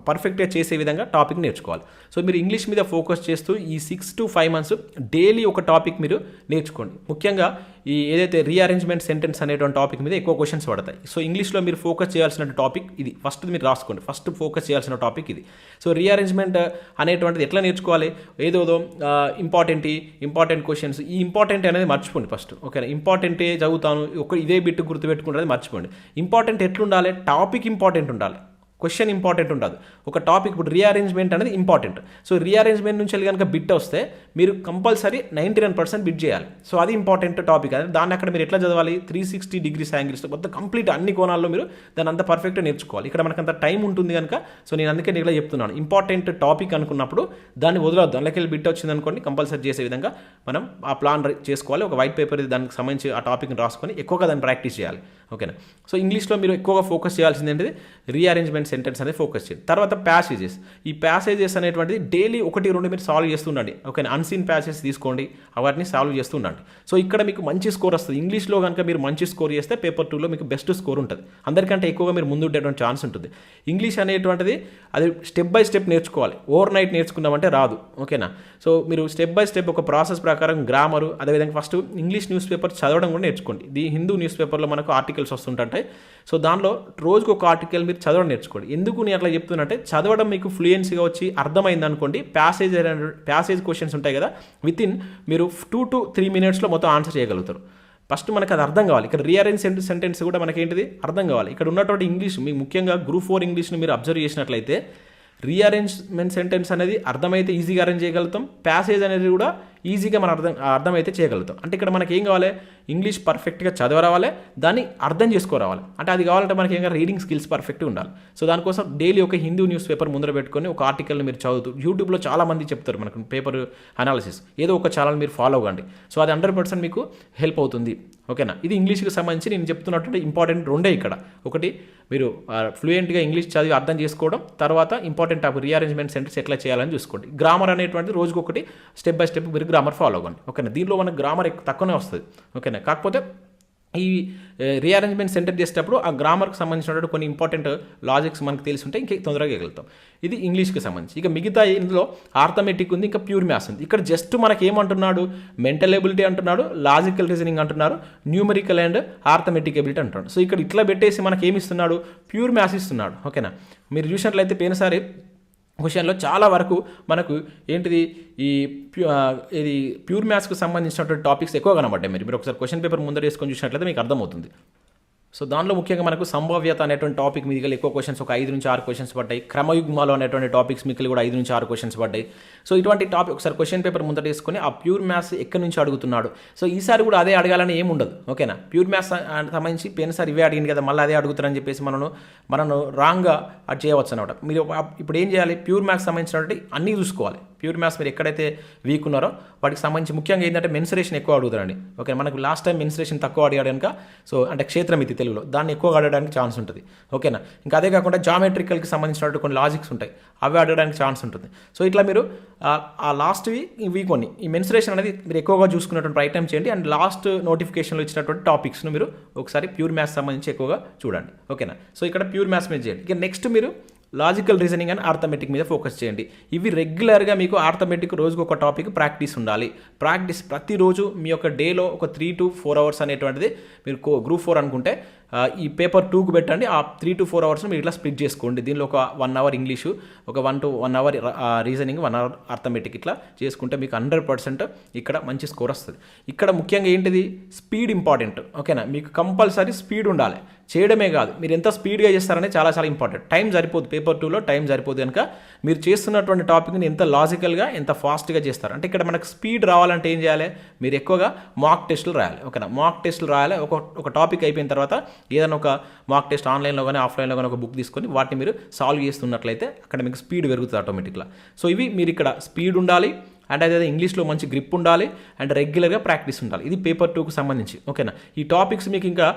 పర్ఫెక్ట్గా చేసే విధంగా టాపిక్ నేర్చుకోవాలి. సో మీరు ఇంగ్లీష్ మీద ఫోకస్ చేస్తూ ఈ six to five months daily ఒక టాపిక్ మీరు నేర్చుకోండి. ముఖ్యంగా ఈ ఏదైతే రీఅరేంజ్మెంట్ సెంటెన్స్ అనేటువంటి టాపిక్ మీద ఎక్కువ క్వశ్చన్స్ పడతాయి. సో ఇంగ్లీష్లో మీరు ఫోకస్ చేయాల్సిన టాపిక్ ఇది. ఫస్ట్ మీరు రాసుకోండి. ఫస్ట్ ఫోకస్ చేయాల్సిన టాపిక్ ఇది. సో రీఅరేంజ్మెంట్ అనేటువంటిది ఎట్లా నేర్చుకోవాలి? ఏదోదో ఇంపార్టెంట్ ఇంపార్టెంట్ క్వశ్చన్స్ ఈ ఇంపార్టెంట్ అనేది మర్చిపోండి ఫస్ట్ ఓకేనా? ఇంపార్టెంటే చదువుతాను. ఒక ఇదే బిట్టు గుర్తుపెట్టుకుంటే మర్చిపోండి. ఇంపార్టెంట్ ఎట్లుండాలి? టాపిక్ ఇంపార్టెంట్ ఉండాలి. క్వశ్చన్ ఇంపార్టెంట్ ఉండదు. ఒక టాపిక్ ఇప్పుడు రీఅరేంజ్మెంట్ అనేది ఇంపార్టెంట్ సో రీఅరేంజ్మెంట్ నుంచి వెళ్ళి కనుక బిట్ వస్తే మీరు compulsory ninety nine percent bit చేయాలి. సో అది ఇంపార్టెంట్ టాపిక్ అనేది దాన్ని అక్కడ మీరు ఎట్లా చదవాలి? త్రీ సిక్స్టీ డిగ్రీస్ యాంగిల్స్ మొత్తం కంప్లీట్ అన్ని కోణాల్లో మీరు దాన్ని అంత పర్ఫెక్ట్గా నేర్చుకోవాలి. ఇక్కడ మనకు అంత టైం ఉంటుంది కనుక సో నేను అందుకే నేను ఇలా చెప్తున్నాను. ఇంపార్టెంట్ టాపిక్ అనుకున్నప్పుడు దాన్ని వదలొద్దు. అందులోకి బిట్ వచ్చింది అనుకోండి కంపల్సరీ చేసే విధంగా మనం ఆ ప్లాన్ చేసుకోవాలి. ఒక వైట్ పేపర్ దానికి సంబంధించి ఆ టాపిక్ని రాసుకొని ఎక్కువగా దాన్ని ప్రాక్టీస్ చేయాలి. ఓకేనా సో ఇంగ్లీష్లో మీరు ఎక్కువగా ఫోకస్ చేయాల్సింది ఏంటిది? రీఅరేంజ్మెంట్ సెంటెన్స్ అనేది ఫోకస్ చేయండి. తర్వాత ప్యాసేజెస్ ఈ ప్యాసేజెస్ అనేటువంటిది డైలీ ఒకటి రెండు మీరు సాల్వ్ చేస్తుండండి. ఓకే అన్సీన్ ప్యాసేజ్ తీసుకోండి వాటిని సాల్వ్ చేస్తుండండి. సో ఇక్కడ మీకు మంచి స్కోర్ వస్తుంది. ఇంగ్లీష్లో కనుక మీరు మంచి స్కోర్ చేస్తే పేపర్ టూలో మీకు బెస్ట్ స్కోర్ ఉంటుంది. అందరికంటే ఎక్కువగా మీరు ముందు ఉండేటువంటి ఛాన్స్ ఉంటుంది. ఇంగ్లీష్ అనేటువంటిది అది స్టెప్ బై స్టెప్ నేర్చుకోవాలి. ఓవర్ నైట్ నేర్చుకున్నామంటే రాదు. ఓకేనా సో మీరు స్టెప్ బై స్టెప్ ఒక ప్రాసెస్ ప్రకారం గ్రామరు అదేవిధంగా ఫస్ట్ ఇంగ్లీష్ న్యూస్ పేపర్ చదవడం కూడా నేర్చుకోండి. ది హిందూ న్యూస్ పేపర్లో మనకు ఆర్టికల్స్ వస్తుంటాయి. సో దానిలో రోజుకు ఒక ఆర్టికల్ మీరు చదవడం నేర్చుకోండి. ఎందుకు నేను అట్లా చెప్తున్నట్టే చదవడం మీకు ఫ్లూయెన్సీగా వచ్చి అర్థమైంది అనుకోండి. ప్యాసేజ్ ప్యాసేజ్ క్వశ్చన్స్ ఉంటాయి కదా విత్ ఇన్ మీరు టూ టు త్రీ మినిట్స్లో మొత్తం ఆన్సర్ చేయగలుగుతారు. ఫస్ట్ మనకు అది అర్థం కావాలి. ఇక్కడ రీఅరేంజ్ సెంటెన్స్ కూడా మనకి ఏంటిది అర్థం కావాలి. ఇక్కడ ఉన్నటువంటి ఇంగ్లీష్ మీకు ముఖ్యంగా గ్రూప్ ఫోర్ ఇంగ్లీష్ని మీరు అబ్జర్వ్ చేసినట్లయితే రీఅరేంజ్మెంట్ సెంటెన్స్ అనేది అర్థమైతే ఈజీగా అరేంజ్ చేయగలుగుతాం. ప్యాసేజ్ అనేది కూడా ఈజీగా మనం అర్థం అర్థమైతే చేయగలుగుతాం. అంటే ఇక్కడ మనకి ఏం కావాలి? ఇంగ్లీష్ పర్ఫెక్ట్గా చదవరావాలి దాన్ని అర్థం చేసుకోరావాలి. అంటే అది కావాలంటే మనకి ఏం రీడింగ్ స్కిల్స్ పర్ఫెక్ట్గా ఉండాలి. సో దానికోసం డైలీ ఒక హిందూ న్యూస్ పేపర్ ముందర పెట్టుకొని ఒక ఆర్టికల్ని మీరు చదువుతూ యూట్యూబ్లో చాలా మంది చెప్తారు మనకు పేపర్ అనాలిసిస్. ఏదో ఒక ఛానల్ మీరు ఫాలో అవ్వండి. సో అది హండ్రెడ్ పర్సెంట్ మీకు హెల్ప్ అవుతుంది. ఓకేనా? ఇది ఇంగ్లీష్కి సంబంధించి నేను చెప్తున్నటువంటి ఇంపార్టెంట్ రెండే ఇక్కడ. ఒకటి మీరు ఫ్లూయెంట్గా ఇంగ్లీష్ చదివి అర్థం చేసుకోవడం తర్వాత ఇంపార్టెంట్ టాపిక్ రీఅరేంజ్మెంట్ సెంటర్స్ ఎట్లా చేయాలని చూసుకోండి. గ్రామర్ అనేటువంటిది రోజుకొకటి ఒకటి స్టెప్ బై స్టెప్ మీరు గ్రామర్ ఫాలో అవ్వండి. ఓకేనా దీనిలో మనకు గ్రామర్ తక్కువనే వస్తుంది. ఓకేనా కాకపోతే ఈ రీఅరేంజ్మెంట్ సెంటర్ చేసేటప్పుడు ఆ గ్రామర్కి సంబంధించినటువంటి కొన్ని ఇంపార్టెంట్ లాజిక్స్ మనకు తెలిసి ఉంటే ఇంకా తొందరగా వేయగలుగుతాం ఇది ఇంగ్లీష్కి సంబంధించి. ఇక మిగతా ఇందులో ఆర్థమెటిక్ ఉంది ఇంకా ప్యూర్ మ్యాథ్స్ ఉంది. ఇక్కడ జస్ట్ మనకి ఏమంటున్నాడు? మెంటల్ ఎబిలిటీ అంటున్నాడు లాజికల్ రీజనింగ్ అంటున్నారు న్యూమరికల్ అండ్ ఆర్థమెటిక్ ఎబిలిటీ అంటున్నాడు. సో ఇక్కడ ఇట్లా పెట్టేసి మనకి ఏమి ఇస్తున్నాడు? ప్యూర్ మ్యాథ్స్ ఇస్తున్నాడు. ఓకేనా మీరు చూసినట్లయితే పోయినసారి క్వశ్చన్లో చాలా వరకు మనకు ఏంటిది ఈ ప్యూ ఇది ప్యూర్ మ్యాథ్స్కి సంబంధించినటువంటి టాపిక్స్ ఎక్కువ కనబడ్డాయి. మీరు మీరు ఒకసారి క్వశ్చన్ పేపర్ ముందర వేసుకొని చూసినట్లయితే మీకు అర్థమవుతుంది. సో దానిలో ముఖ్యంగా మనకు సంభావ్యత అనేటువంటి టాపిక్ మీదకి ఎక్కువ క్వశ్చన్స్ ఒక ఐదు నుంచి ఆరు క్వశ్చన్స్ పడ్డాయి. క్రమయుగ్మాలు అనేటువంటి టాపిక్స్ మీకు కూడా ఐదు నుంచి ఆరు క్వశ్చన్స్ పడ్డాయి. సో ఇటువంటి టాపిక్ ఒకసారి క్వశ్చన్ పేపర్ ముందట తీసుకొని ఆ ప్యూర్ మ్యాథ్స్ ఎక్కడి నుంచి అడుగుతున్నాడు? సో ఈసారి కూడా అదే అడగాలని ఏమి ఉండదు ఓకేనా ప్యూర్ మ్యాథ్స్ సంబంధించి పోయినసారి ఇవే అడిగింది కదా మళ్ళీ అదే అడుగుతారని చెప్పేసి మనను మనను రాంగ్గా అది చేయవచ్చు అనమాట మీరు ఇప్పుడు ఏం చేయాలి? ప్యూర్ మ్యాథ్స్ సంబంధించినటువంటి అన్నీ చూసుకోవాలి. ప్యూర్ మ్యాథ్స్ మీరు ఎక్కడైతే వీక్ ఉన్నారో వాటికి సంబంధించి ముఖ్యంగా ఏంటంటే మెన్సరేషన్ ఎక్కువ అడుగుతారండి ఓకే మనకు లాస్ట్ టైం మెన్సరేషన్ తక్కువ అడిగాడు కనుక సో అంటే క్షేత్రమితి తెలుగులో. దాన్ని ఎక్కువగా ఆడడానికి ఛాన్స్ ఉంటుంది. ఓకేనా ఇంకా అదే కాకుండా జామెట్రికల్కి సంబంధించినటువంటి కొన్ని లాజిక్స్ ఉంటాయి. అవి ఆడడానికి ఛాన్స్ ఉంటుంది. సో ఇట్లా మీరు ఆ లాస్ట్వి ఇవి కొన్ని ఈ మెన్సరేషన్ అనేది మీరు ఎక్కువగా చూసుకున్నటువంటి ప్రయత్నం చేయండి. అండ్ లాస్ట్ నోటిఫికేషన్లో ఇచ్చినటువంటి టాపిక్స్ను మీరు ఒకసారి ప్యూర్ మ్యాథ్స్ సంబంధించి ఎక్కువగా చూడండి. ఓకేనా సో ఇక్కడ ప్యూర్ మ్యాథ్స్ మీద చేయండి. ఇక నెక్స్ట్ మీరు లాజికల్ రీజనింగ్ అండ్ ఆర్థమెటిక్ మీద ఫోకస్ చేయండి. ఇవి రెగ్యులర్గా మీకు ఆర్థమెటిక్ రోజుకు ఒక టాపిక్ ప్రాక్టీస్ ఉండాలి. ప్రాక్టీస్ ప్రతిరోజు మీ యొక్క డేలో ఒక త్రీ టు ఫోర్ అవర్స్ అనేటువంటిది మీరు గ్రూప్ ఫోర్ అనుకుంటే ఈ పేపర్ టూకు పెట్టండి. ఆ త్రీ టు ఫోర్ అవర్స్ మీరు ఇట్లా స్ప్లిట్ చేసుకోండి. దీనిలో ఒక వన్ అవర్ ఇంగ్లీషు ఒక one to one hour reasoning one hour arithmetic ఇట్లా చేసుకుంటే మీకు హండ్రెడ్ పర్సెంట్ ఇక్కడ మంచి స్కోర్ వస్తుంది. ఇక్కడ ముఖ్యంగా ఏంటిది? స్పీడ్ ఇంపార్టెంట్ ఓకేనా మీకు కంపల్సరీ స్పీడ్ ఉండాలి. చేయడమే కాదు. మీరు ఎంత స్పీడ్గా చేస్తారనే చాలా చాలా ఇంపార్టెంట్ టైం సరిపోదు. పేపర్ టూలో టైం సరిపోదు కనుక మీరు చేస్తున్నటువంటి టాపిక్ని ఎంత లాజికల్గా ఎంత ఫాస్ట్గా చేస్తారు. అంటే ఇక్కడ మనకు స్పీడ్ రావాలంటే ఏం చేయాలి? మీరు ఎక్కువగా మాక్ టెస్టులు రాయాలి. ఓకేనా మాక్ టెస్టులు రాయాలి. ఒక ఒక టాపిక్ అయిపోయిన తర్వాత ఏదైనా ఒక మాక్ టెస్ట్ ఆన్లైన్లో కానీ ఆఫ్లైన్లో కానీ ఒక బుక్ తీసుకొని వాటిని మీరు సాల్వ్ చేస్తున్నట్లయితే అక్కడ మీకు స్పీడ్ పెరుగుతుంది ఆటోమేటిక్గా సో ఇవి మీరు ఇక్కడ స్పీడ్ ఉండాలి అండ్ అదే ఇంగ్లీష్లో మంచి గ్రిప్ ఉండాలి అండ్ రెగ్యులర్గా ప్రాక్టీస్ ఉండాలి. ఇది పేపర్ టూకి సంబంధించి. ఓకేనా ఈ టాపిక్స్ మీకు ఇంకా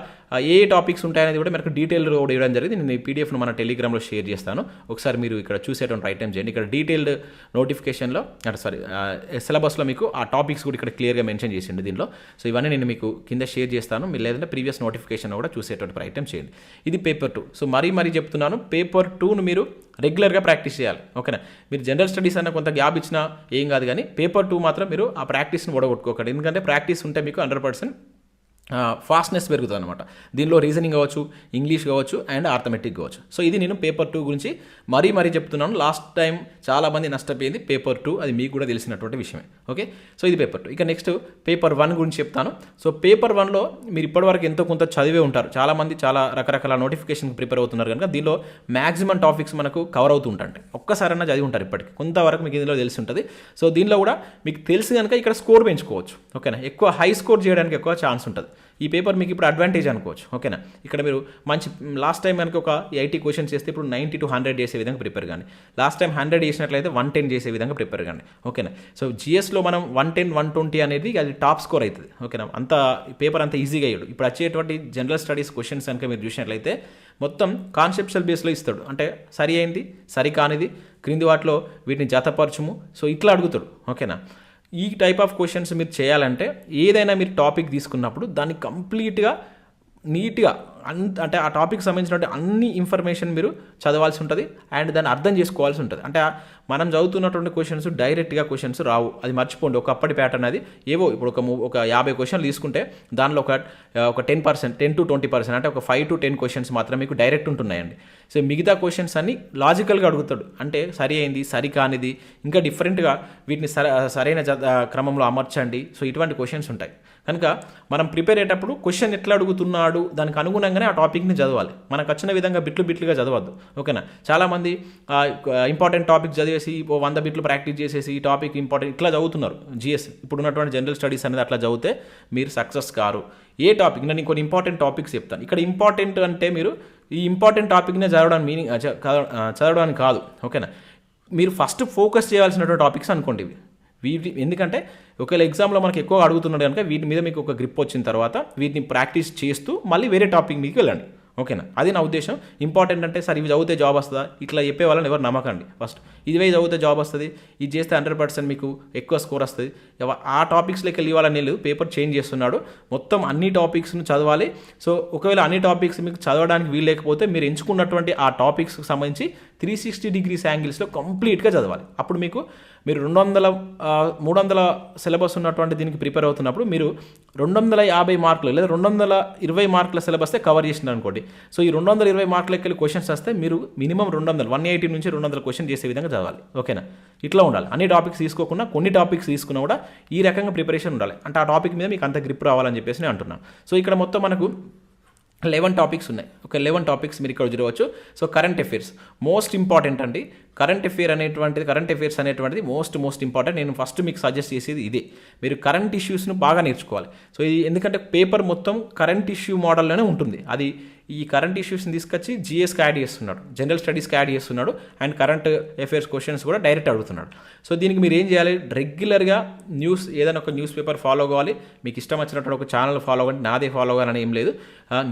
ఏ టాపిక్స్ ఉంటాయనేది కూడా మనకు డీటెయిల్ కూడా ఇవ్వడం జరిగింది. నేను ఈ పీడిఎఫ్ను మన టెలిగ్రామ్లో షేర్ చేస్తాను. ఒకసారి మీరు ఇక్కడ చూసేటువంటి ఐటమ్ చేయండి. ఇక్కడ డీటెయిల్డ్ నోటిఫికేషన్లో అంటే సారీ సిలబస్లో మీకు ఆ టాపిక్స్ కూడా ఇక్కడ క్లియర్గా మెన్షన్ చేసిండి దీనిలో. సో ఇవన్నీ నేను మీకు కింద షేర్ చేస్తాను. మీరు లేదంటే ప్రీవియస్ నోటిఫికేషన్ కూడా చూసేటువంటి ప్రయత్నం చేయండి. ఇది పేపర్ టూ సో మరీ మరీ చెప్తున్నాను. పేపర్ టూను మీరు రెగ్యులర్గా ప్రాక్టీస్ చేయాలి. ఓకేనా? మీరు జనరల్ స్టడీస్ అన్న కొంత గ్యాప్ ఇచ్చినా ఏం కాదు కానీ పేపర్ టూ మాత్రం మీరు ఆ ప్రాక్టీస్ని ఓడగొట్టుకోకండి. ఎందుకంటే ప్రాక్టీస్ ఉంటే మీకు హండ్రెడ్ పర్సెంట్ ఫాస్ట్నెస్ పెరుగుతుంది అనమాట దీనిలో రీజనింగ్ కావచ్చు ఇంగ్లీష్ కావచ్చు అండ్ ఆర్థమెటిక్ కావచ్చు. సో ఇది నేను పేపర్ టూ గురించి మరీ మరీ చెప్తున్నాను. లాస్ట్ టైం చాలామంది నష్టపోయింది పేపర్ టూ అది మీకు కూడా తెలిసినటువంటి విషయమే. ఓకే సో ఇది పేపర్ టూ ఇక నెక్స్ట్ పేపర్ వన్ గురించి చెప్తాను. సో పేపర్ వన్లో మీరు ఇప్పటివరకు ఎంతో కొంత చదివే ఉంటారు. చాలామంది చాలా రకరకాల నోటిఫికేషన్కి ప్రిపేర్ అవుతున్నారు కనుక దీనిలో మ్యాక్సిమం టాపిక్స్ మనకు కవర్ అవుతూ ఉంటాయి ఒక్కసారైనా చదివి ఉంటారు ఇప్పటికి. కొంతవరకు మీకు ఇందులో తెలిసి ఉంటుంది. సో దీనిలో కూడా మీకు తెలిసి కనుక ఇక్కడ స్కోర్ పెంచుకోవచ్చు. ఓకేనా ఎక్కువ హై స్కోర్ చేయడానికి ఎక్కువ ఛాన్స్ ఉంటుంది. ఈ పేపర్ మీకు ఇప్పుడు అడ్వాంటేజ్ అనుకోవచ్చు ఓకేనా? ఇక్కడ మీరు మంచి లాస్ట్ టైం మనకి ఒక ఎయిటీ క్వశ్చన్స్ చేస్తే ఇప్పుడు నైంటీ టు హండ్రెడ్ చేసే విధంగా ప్రిపేర్ కానీ లాస్ట్ టైం హండ్రెడ్ చేసినట్లయితే వన్ టెన్ చేసే విధంగా ప్రిపేర్ కానీ ఓకేనా? సో జిఎస్లో మనం వన్ టెన్ వన్ ట్వంటీ అనేది అది టాప్ స్కోర్ అవుతుంది ఓకేనా? అంత పేపర్ అంత ఈజీగా అయ్యాడు ఇప్పుడు వచ్చేటువంటి జనరల్ స్టడీస్ క్వశ్చన్స్ కనుక మీరు చూసినట్లయితే మొత్తం కాన్సెప్షువల్ బేస్లో ఇస్తాడు. అంటే సరి అయింది సరి కానిది క్రింది వాటిలో వీటిని జతపరచుము. సో ఇట్లా అడుగుతాడు ఓకేనా? ఈ టైప్ ఆఫ్ క్వశ్చన్స్ మీరు చేయాలంటే ఏదైనా మీరు టాపిక్ తీసుకున్నప్పుడు దాన్ని కంప్లీట్గా నీట్గా అంటే ఆ టాపిక్ సంబంధించినటువంటి అన్ని ఇన్ఫర్మేషన్ మీరు చదవాల్సి ఉంటుంది. అండ్ దాన్ని అర్థం చేసుకోవాల్సి ఉంటుంది. అంటే మనం చదువుతున్నటువంటి క్వశ్చన్స్ డైరెక్ట్గా క్వశ్చన్స్ రావు. అది మర్చిపోండి. ఒకప్పటి ప్యాటర్న్ అది. ఏవో ఇప్పుడు ఒక ఒక యాభై క్వశ్చన్లు తీసుకుంటే దానిలో ఒక ఒక ten percent ten to twenty percent అంటే ఒక ఫైవ్ టు టెన్ క్వశ్చన్స్ మాత్రం మీకు డైరెక్ట్ ఉంటున్నాయండి. సో మిగతా క్వశ్చన్స్ అన్ని లాజికల్గా అడుగుతాడు. అంటే సరి అయింది సరి కానిది. ఇంకా డిఫరెంట్గా వీటిని సరైన క్రమంలో అమర్చండి. సో ఇటువంటి క్వశ్చన్స్ ఉంటాయి. కనుక మనం ప్రిపేర్ అయ్యేటప్పుడు క్వశ్చన్ ఎట్లా అడుగుతున్నాడు? దానికి అనుగుణంగానే ఆ టాపిక్ని చదవాలి. మనకు వచ్చిన విధంగా బిట్లు బిట్లుగా చదవద్దు. ఓకేనా చాలామంది ఇంపార్టెంట్ టాపిక్ చదివేసి ఓ వంద బిట్లు ప్రాక్టీస్ చేసేసి ఈ టాపిక్ ఇంపార్టెంట్ ఇట్లా చదువుతున్నారు. జిఎస్ ఇప్పుడు ఉన్నటువంటి జనరల్ స్టడీస్ అనేది అట్లా చదివితే మీరు సక్సెస్ కారు. ఏ టాపిక్ నేను కొన్ని ఇంపార్టెంట్ టాపిక్స్ చెప్తాను. ఇక్కడ ఇంపార్టెంట్ అంటే మీరు ఈ ఇంపార్టెంట్ టాపిక్నే చదవడానికి మీనింగ్ చదవడానికి కాదు. ఓకేనా మీరు ఫస్ట్ ఫోకస్ చేయాల్సినటువంటి టాపిక్స్ అనుకోండి ఇవి. వీటి ఎందుకంటే ఒకవేళ ఎగ్జామ్లో మనకి ఎక్కువ అడుగుతున్నాడు కనుక వీటి మీద మీకు ఒక గ్రిప్ వచ్చిన తర్వాత వీటిని ప్రాక్టీస్ చేస్తూ మళ్ళీ వేరే టాపిక్ మీకు వెళ్ళండి. ఓకేనా అది నా ఉద్దేశం. ఇంపార్టెంట్ అంటే సార్ ఇవి చదివితే జాబ్ వస్తుందా? ఇట్లా చెప్పే వాళ్ళని ఎవరు నమ్మకండి. ఫస్ట్ ఇదివే చదివితే జాబ్ వస్తుంది. ఇది చేస్తే హండ్రెడ్ పర్సెంట్ మీకు ఎక్కువ స్కోర్ వస్తుంది. ఆ టాపిక్స్లోకి వెళ్ళి ఇవ్వాలని లేదు పేపర్ చేంజ్ చేస్తున్నాడు. మొత్తం అన్ని టాపిక్స్ను చదవాలి. సో ఒకవేళ అన్ని టాపిక్స్ మీకు చదవడానికి వీలు లేకపోతే మీరు ఎంచుకున్నటువంటి ఆ టాపిక్స్కి సంబంధించి త్రీ సిక్స్టీ డిగ్రీస్ యాంగిల్స్లో కంప్లీట్గా చదవాలి. అప్పుడు మీకు మీరు రెండు వందల మూడు వందల సిలబస్ ఉన్నటువంటి దీనికి ప్రిపేర్ అవుతున్నప్పుడు మీరు రెండు వందల యాభై మార్కులు లేదా రెండు వందల ఇరవై మార్కుల సిలబస్తే కవర్ చేసినారు అనుకోండి. సో ఈ రెండు వందల ఇరవై మార్కులకి వెళ్ళి క్వశ్చన్స్ వస్తే మీరు మినిమం రెండు వందలు వన్ ఎయిటీ నుంచి రెండు వందల క్వశ్చన్ చేసే విధంగా చదవాలి. ఓకేనా? ఇట్లా ఉండాలి. అన్ని టాపిక్స్ తీసుకోకుండా కొన్ని టాపిక్స్ తీసుకున్నా కూడా ఈ రకంగా ప్రిపరేషన్ ఉండాలి. అంటే ఆ టాపిక్ మీద మీకు అంత గ్రిప్ రావాలని చెప్పేసి నేను అంటున్నాను సో ఇక్కడ మొత్తం మనకు లెవెన్ టాపిక్స్ ఉన్నాయి. ఒక లెవెన్ టాపిక్స్ మీరు ఇక్కడ చూడవచ్చు. So current affairs. Most important అండి. కరెంట్ అఫేర్ అనేటువంటిది కరెంట్ అఫేర్స్ అనేటువంటిది మోస్ట్ మోస్ట్ ఇంపార్టెంట్ నేను ఫస్ట్ మీకు సజెస్ట్ చేసేది ఇదే. మీరు కరెంట్ ఇష్యూస్ను బాగా నేర్చుకోవాలి. సో ఇది ఎందుకంటే పేపర్ మొత్తం కరెంట్ ఇష్యూ మోడల్లోనే ఉంటుంది. అది ఈ కరెంట్ ఇష్యూస్ని తీసుకొచ్చి జిఎస్కి యాడ్ చేస్తున్నాడు. జనరల్ స్టడీస్కి యాడ్ చేస్తున్నాడు. అండ్ కరెంట్ అఫేర్స్ క్వశ్చన్స్ కూడా డైరెక్ట్ అడుగుతున్నాడు. సో దీనికి మీరు ఏం చేయాలి? రెగ్యులర్గా న్యూస్ ఏదైనా ఒక న్యూస్ పేపర్ ఫాలో కావాలి మీకు ఇష్టం వచ్చినట్టు ఒక ఛానల్ ఫాలో అవ్వండి. నాదే ఫాలో అవ్వాలని ఏం లేదు.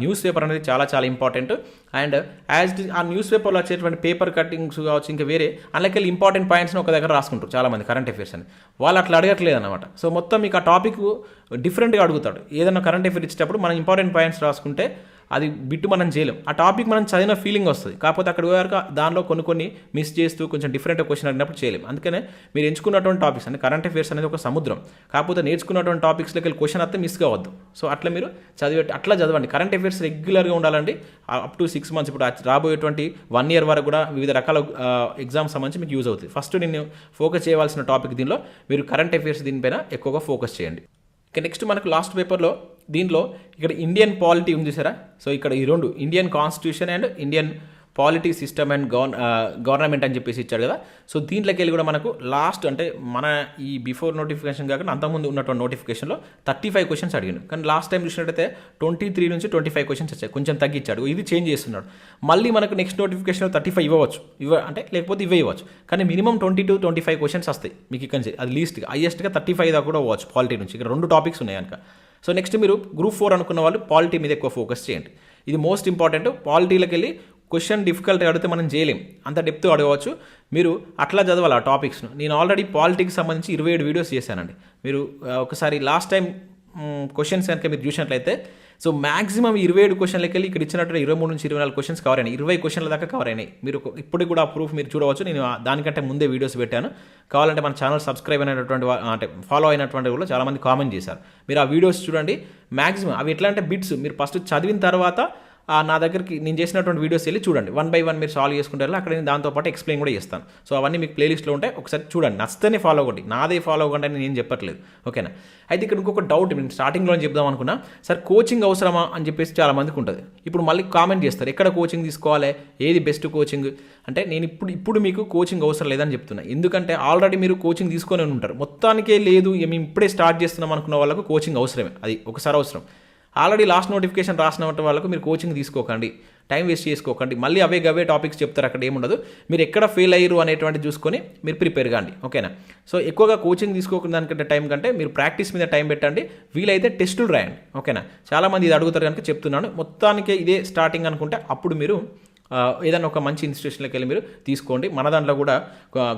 న్యూస్ పేపర్ అనేది చాలా చాలా ఇంపార్టెంట్ అండ్ యాజ్ ఆ న్యూస్ పేపర్లో వచ్చేటువంటి పేపర్ కటింగ్స్ కావచ్చు ఇంకా వేరే అలాగే ఇంపార్టెంట్ పాయింట్స్ని ఒక దగ్గర రాసుకుంటారు చాలామంది కరెంట్ అఫేర్స్ అని. వాళ్ళు అట్లా అడగట్లేదు అనమాట సో మొత్తం మీకు ఆ టాపిక్ డిఫరెంట్గా అడుగుతాడు. ఏదైనా కరెంట్ అఫేర్ ఇచ్చేటప్పుడు మనం ఇంపార్టెంట్ పాయింట్స్ రాసుకుంటే అది బిట్టు మనం చేయలేం. ఆ టాపిక్ మనం చదివిన ఫీలింగ్ వస్తుంది. కాకపోతే అక్కడ వరకు దానిలో కొన్ని కొన్ని మిస్ చేస్తూ కొంచెం డిఫరెంట్ క్వశ్చన్ అడిగినప్పుడు చేయలేం. అందుకనే మీరు ఎంచుకున్నటువంటి టాపిక్స్ అంటే కరెంట్ అఫేర్స్ అనేది ఒక సముద్రం. కాకపోతే నేర్చుకున్నటువంటి టాపిక్స్లోకి వెళ్ళి క్వశ్చన్ అయితే మిస్ కావద్దు. సో అట్లా మీరు చదివే అట్లా చదవండి. కరెంట్ అఫేర్స్ రెగ్యులర్గా ఉండాలండి. అప్ టు సిక్స్ మంత్స్ ఇప్పుడు రాబోయేటువంటి వన్ ఇయర్ వరకు కూడా వివిధ రకాల ఎగ్జామ్స్ సంబంధించి మీకు యూజ్ అవుతుంది ఫస్ట్ నేను ఫోకస్ చేయవలసిన టాపిక్ దీనిలో మీరు కరెంట్ అఫేర్స్ దీనిపైన ఎక్కువగా ఫోకస్ చేయండి. ఇక నెక్స్ట్ మనకు లాస్ట్ పేపర్లో దీనిలో ఇక్కడ ఇండియన్ పాలిటీ ఉంది చూసారా? సో ఇక్కడ ఈ రెండు Indian constitution and Indian polity system and govern government అని చెప్పేసి ఇచ్చాడు కదా. సో దీంట్లోకి వెళ్ళి కూడా మనకు లాస్ట్ అంటే మన ఈ బిఫోర్ నోటిఫికేషన్ కాకుండా అంతకుముందు ఉన్నటువంటి నోటిఫికేషన్లో థర్టీ ఫైవ్ క్వశ్చన్స్ అడిగాను కానీ లాస్ట్ టైం చూసినట్టయితే ట్వంటీ త్రీ నుంచి ట్వంటీ ఫైవ్ క్వశ్చన్స్ వచ్చాయి. కొంచెం తగ్గించాడు ఇది చేంజ్ చేస్తున్నాడు. మళ్ళీ మనకు నెక్స్ట్ నోటిఫికేషన్లో థర్టీ ఫైవ్ ఇవ్వచ్చు ఇవ్వ అంటే లేకపోతే ఇవే ఇవ్వచ్చు. కానీ minimum twenty to twenty five questions వస్తాయి. మీకు ఇక్కడ నుంచి అది లీస్ట్గా హైయెస్ట్గా థర్టీ ఫైవ్ దాకా కూడా అవ్వచ్చు పాలిటీ నుంచి. ఇక్కడ రెండు టాపిక్స్ ఉన్నాయి కనుక. సో నెక్స్ట్ మీరు గ్రూప్ ఫోర్ అనుకున్న వాళ్ళు పాలిటీ మీద ఎక్కువ ఫోకస్ చేయండి. ఇది మోస్ట్ ఇంపార్టెంట్. పాలిటీలోకి వెళ్ళి క్వశ్చన్ డిఫికల్ట్ అడిగితే మనం చేయలేం. అంత డెప్త్ అడగవచ్చు. మీరు అట్లా చదవాలి ఆ టాపిక్స్ను. నేను ఆల్రెడీ పాలిటిక్స్ సంబంధించి ఇరవై ఏడు వీడియోస్ చేశానండి. మీరు ఒకసారి లాస్ట్ టైం క్వశ్చన్స్ కనుక మీరు చూసినట్లయితే సో మాక్సిమం ఇరవై ఏడు క్వశ్చన్లకి వెళ్ళి ఇక్కడ ఇచ్చినట్టు ఇరవై మూడు నుంచి ఇరవై నాలుగు క్వశ్చన్స్ కవర్ అయినాయి. ఇరవై క్వశ్చన్ల దాకా కవర్ అయినాయి. మీరు ఇప్పుడు కూడా ఆ ప్రూఫ్ మీరు చూడవచ్చు. నేను దానికంటే ముందే వీడియోస్ పెట్టాను. కావాలంటే మన ఛానల్ సబ్స్క్రైబ్ అయినటువంటి అంటే ఫాలో అయినటువంటి కూడా చాలామంది కామెంట్ చేశారు. మీరు ఆ వీడియోస్ చూడండి. మాక్సిమం అవి ఎట్లా అంటే బిట్స్ మీరు ఫస్ట్ చదివిన తర్వాత నా దగ్గరికి నేను చేసినటువంటి వీడియోస్ వెళ్ళి చూడండి. వన్ బై వన్ మీరు సాల్వ్ చేసుకుంటారు. అక్కడ నేను దాంతోపాటు ఎక్స్ప్లెయిన్ కూడా చేస్తాను. సో అవన్నీ మీకు ప్లేలిస్ట్లో ఉంటాయి. ఒకసారి చూడండి. నచ్చితేనే ఫాలో అవ్వండి. నాదే ఫాలో అవ్వండి అని నేను చెప్పట్లేదు. ఓకేనా అయితే ఇక్కడ ఇంకొక డౌట్ నేను స్టార్టింగ్లో చెప్దాం అనుకున్నా. సార్ కోచింగ్ అవసరమా అని చెప్పేసి చాలా మందికి ఉంటుంది. ఇప్పుడు మళ్ళీ కామెంట్ చేస్తారు. ఎక్కడ కోచింగ్ తీసుకోవాలి? ఏది బెస్ట్ కోచింగ్ అంటే నేను ఇప్పుడు ఇప్పుడు మీకు కోచింగ్ అవసరం లేదని చెప్తున్నా. ఎందుకంటే ఆల్రెడీ మీరు కోచింగ్ తీసుకొని ఉంటారు. మొత్తానికే లేదు. మేము ఇప్పుడే స్టార్ట్ చేస్తున్నాం అనుకున్న వాళ్ళకు కోచింగ్ అవసరమే. అది ఒకసారి అవసరం. ఆల్రెడీ లాస్ట్ నోటిఫికేషన్ రాసిన వాళ్ళకు మీరు కోచింగ్ తీసుకోకండి టైం వేస్ట్ చేసుకోకండి మళ్ళీ అవే గవే టాపిక్స్ చెప్తారు అక్కడ ఏముండదు. మీరు ఎక్కడ ఫెయిల్ అయ్యారు అనేటువంటి చూసుకొని మీరు ప్రిపేర్ కాండి ఓకేనా? సో ఎక్కువగా కోచింగ్ తీసుకోకుండా దానికంటే టైం కంటే మీరు ప్రాక్టీస్ మీద టైం పెట్టండి వీలైతే టెస్టులు రాయండి ఓకేనా? చాలామంది ఇది అడుగుతారు కనుక చెప్తున్నాను. మొత్తానికి ఇదే స్టార్టింగ్ అనుకుంటే అప్పుడు మీరు ఏదైనా ఒక మంచి ఇన్స్టిట్యూషన్లోకి వెళ్ళి మీరు తీసుకోండి. మన దాంట్లో కూడా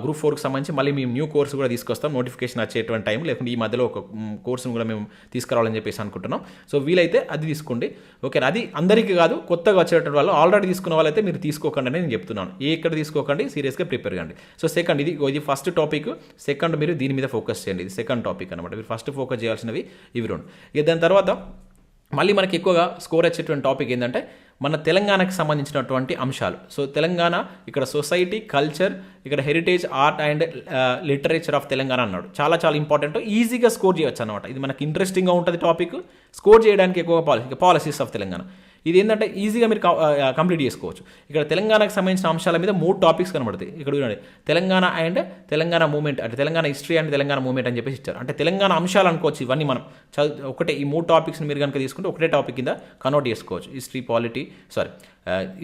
గ్రూప్ ఫోర్కి సంబంధించి మళ్ళీ మేము న్యూ కోర్స్ కూడా తీసుకొస్తాం. నోటిఫికేషన్ వచ్చేటువంటి టైం లేకుంటే ఈ మధ్యలో ఒక కోర్సును కూడా మేము తీసుకురావాలని చెప్పేసి అనుకుంటున్నాం. సో వీలైతే అది తీసుకోండి. ఓకే అది అందరికీ కాదు కొత్తగా వచ్చేటువంటి వాళ్ళు ఆల్రెడీ తీసుకున్న వాళ్ళైతే మీరు తీసుకోకండి అని నేను చెప్తున్నాను. ఏ ఎక్కడ తీసుకోకండి సీరియస్గా ప్రిపేర్ కండి. సో సెకండ్ ఇది ఇది ఫస్ట్ టాపిక్ సెకండ్ మీరు దీని మీద ఫోకస్ చేయండి. ఇది సెకండ్ టాపిక్ అనమాట మీరు ఫస్ట్ ఫోకస్ చేయాల్సినవి ఇవి రెండు. ఇక దాని తర్వాత మళ్ళీ మనకి ఎక్కువగా స్కోర్ వచ్చేటువంటి టాపిక్ ఏంటంటే మన తెలంగాణకు సంబంధించినటువంటి అంశాలు. సో తెలంగాణ ఇక్కడ సొసైటీ కల్చర్ ఇక్కడ heritage art and literature of Telangana అన్నాడు. చాలా చాలా ఇంపార్టెంట్. ఈజీగా స్కోర్ చేయొచ్చు అనమాట ఇది మనకి ఇంట్రెస్టింగ్గా ఉంటుంది టాపిక్. స్కోర్ చేయడానికి ఎక్కువగా పాలసీ పాలసీస్ ఆఫ్ తెలంగాణ. ఇది ఏంటంటే ఈజీగా మీరు కంప్లీట్ చేసుకోవచ్చు. ఇక్కడ తెలంగాణకు సంబంధించిన అంశాల మీద మూడు టాపిక్స్ కనబడతాయి. ఇక్కడ చూడండి. తెలంగాణ అండ్ తెలంగాణ మూమెంట్ అంటే Telangana history and Telangana movement అని చెప్పేసి ఇచ్చారు. అంటే తెలంగాణ అంశాలు అనుకోవచ్చు ఇవన్నీ మనం. చదువు ఒకటే ఈ మూడు టాపిక్స్ని మీరు కనుక తీసుకుంటే ఒకటే టాపిక్ కింద కన్వర్ట్ చేసుకోవచ్చు. History polity sorry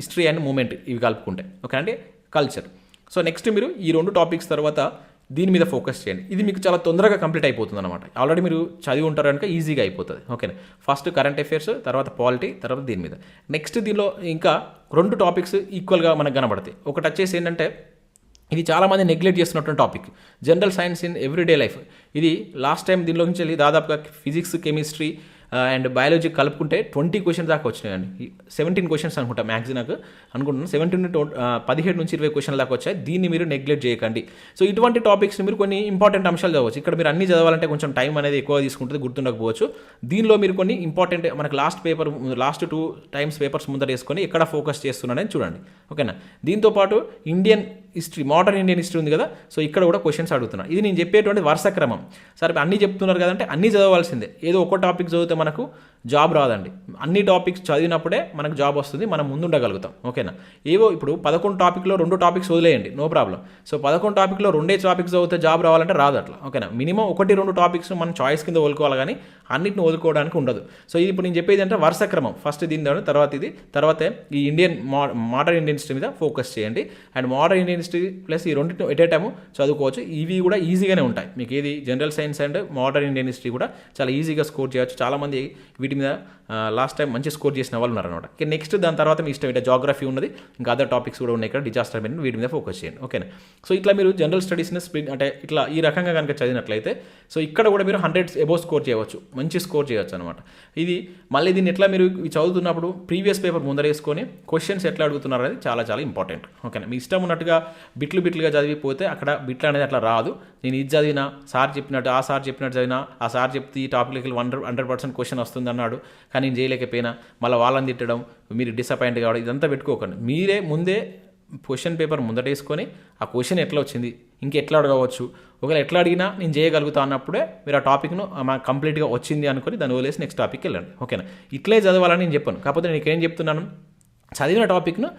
history and movement ఇవి కలుపుకుంటే. ఓకే అండి? కల్చర్ సో నెక్స్ట్ మీరు ఈ రెండు టాపిక్స్ తర్వాత దీని మీద ఫోకస్ చేయండి. ఇది మీకు చాలా తొందరగా కంప్లీట్ అయిపోతుంది అనమాట ఆల్రెడీ మీరు చదివి ఉంటారు కనుక ఈజీగా అయిపోతుంది. ఓకేనా? ఫస్ట్ కరెంట్ అఫేర్స్ తర్వాత పాలిటీ తర్వాత దీని మీద. నెక్స్ట్ దీనిలో ఇంకా రెండు టాపిక్స్ ఈక్వల్గా మనకు కనబడతాయి. ఒకటి వచ్చేసి ఏంటంటే ఇది చాలామంది నెగ్లెక్ట్ చేస్తున్నటువంటి topic general science in everyday life ఇది లాస్ట్ టైం దీనిలో నుంచి వెళ్ళి దాదాపుగా physics chemistry Uh, and biology కలుపుకుంటే ట్వంటీ క్వశ్చన్ దాకా వచ్చినాయండి. సెవెంటీన్ క్వశ్చన్స్ అనుకుంటా మ్యాక్స్ నాకు. అనుకుంటున్నాను. సెవెంటీన్ uh, పదిహేడు నుంచి ఇరవై క్వశ్చన్ దాకా వచ్చాయి. దీన్ని మీరు నెగ్లెక్ట్ చేయకండి. సో ఇటువంటి టాపిక్స్ మీరు కొన్ని ఇంపార్టెంట్ అంశాలు చదవచ్చు. ఇక్కడ మీరు అన్ని చదవాలంటే కొంచెం టైం అనేది ఎక్కువ తీసుకుంటుంది గుర్తుండకపోవచ్చు. దీనిలో మీరు కొన్ని ఇంపార్టెంట్ మనకు last paper last two times papers ముందర వేసుకొని ఎక్కడ ఫోకస్ చేస్తున్నాడని చూడండి. ఓకేనా దీంతోపాటు Indian history modern Indian history ఉంది కదా సో ఇక్కడ కూడా క్వశ్చన్స్ అడుగుతున్నాను ఇది నేను చెప్పేటువంటి వరుస క్రమం. సరే అన్నీ చెప్తున్నారు కదంటే అన్నీ చదవాల్సిందే. ఏదో ఒక టాపిక్ చదివితే మనకు జాబ్ రాదండి. అన్ని టాపిక్స్ చదివినప్పుడే మనకు జాబ్ వస్తుంది మనం ముందుండగలుగుతాం. ఓకేనా? ఏవో ఇప్పుడు పదకొండు టాపిక్లో రెండు టాపిక్స్ వదిలేయండి నో ప్రాబ్లం సో పదకొండు టాపిక్లో రెండే టాపిక్స్ చదివితే జాబ్ రావాలంటే రాదు అట్లా. ఓకేనా? మినిమం ఒకటి రెండు టాపిక్స్ మనం చాయిస్ కింద వదులుకోవాలి కానీ అన్నిటిని వదులుకోవడానికి ఉండదు. సో ఇది ఇప్పుడు నేను చెప్పేది అంటే వరుస క్రమం. ఫస్ట్ దీని తర్వాత ఇది. తర్వాత? ఈ ఇండియన్ మా మోడర్న్ ఇండియన్ హిస్టరీ మీద ఫోకస్ చేయండి. And modern Indian history plus ఈ రెండు ఎట్ ఏ చదువుకోవచ్చు. ఇవి కూడా ఈజీగానే ఉంటాయి. మీకు ఏది general science and modern Indian history కూడా చాలా ఈజీగా స్కోర్ చేయొచ్చు. చాలామంది వీటి మీద లాస్ట్ టైం మంచి స్కోర్ చేసిన వాళ్ళు ఉన్నారనమాట ఇక నెక్స్ట్ దాని తర్వాత మీ ఇష్టం ఇట్లా జాగ్రఫీ ఉన్నది. ఇంకా అదర్ టాపిక్స్ కూడా ఉన్నాయి ఇక్కడ. డిజాస్టర్ మీద వీటి మీద ఫోకస్ చేయండి. ఓకేనా సో ఇట్లా మీరు జనరల్ స్టడీస్ని స్ప్లిట్ అంటే ఇట్లా ఈ రకంగా కనుక చదివినట్లయితే సో ఇక్కడ కూడా మీరు హండ్రెడ్ ఎబో స్కోర్ చేయవచ్చు. మంచి స్కోర్ చేయవచ్చు అనమాట ఇది మళ్ళీ దీన్ని ఎట్లా మీరు చదువుతున్నప్పుడు ప్రీవియస్ పేపర్ ముందరేసుకొని క్వశ్చన్స్ ఎట్లా అడుగుతున్నారు అనేది చాలా చాలా ఇంపార్టెంట్ ఓకేనా మీ ఇష్టం ఉన్నట్టుగా బిట్లు బిట్లుగా చదివిపోతే అక్కడ బిట్లు అనేది అట్లా రాదు. నేను ఇది చదివినా సార్ చెప్పినట్టు ఆ సార్ చెప్పినట్టు చదివినా ఆ సార్ చెప్తే ఈ టాపిక్కి హండ్రెడ్ హండ్రెడ్ పర్సెంట్ క్వశ్చన్ వస్తుంది అన్నాడు. కానీ నేను చేయలేకపోయినా. మళ్ళీ వాళ్ళని తిట్టడం మీరు డిసప్పాయింట్ కావడం ఇదంతా పెట్టుకోకండి. మీరే ముందే క్వశ్చన్ పేపర్ ముందటేసుకొని ఆ క్వశ్చన్ ఎట్లా వచ్చింది ఇంకెట్లా అడగవచ్చు? ఒకవేళ ఎట్లా అడిగినా నేను చేయగలుగుతా అన్నప్పుడే మీరు ఆ టాపిక్ను కంప్లీట్గా వచ్చింది అనుకొని దాన్ని వదిలేసి నెక్స్ట్ టాపిక్కి వెళ్ళండి. ఓకేనా? ఇట్లే చదవాలని నేను చెప్పాను. కాకపోతే నేను ఏం చెప్తున్నాను? చదివిన టాపిక్ను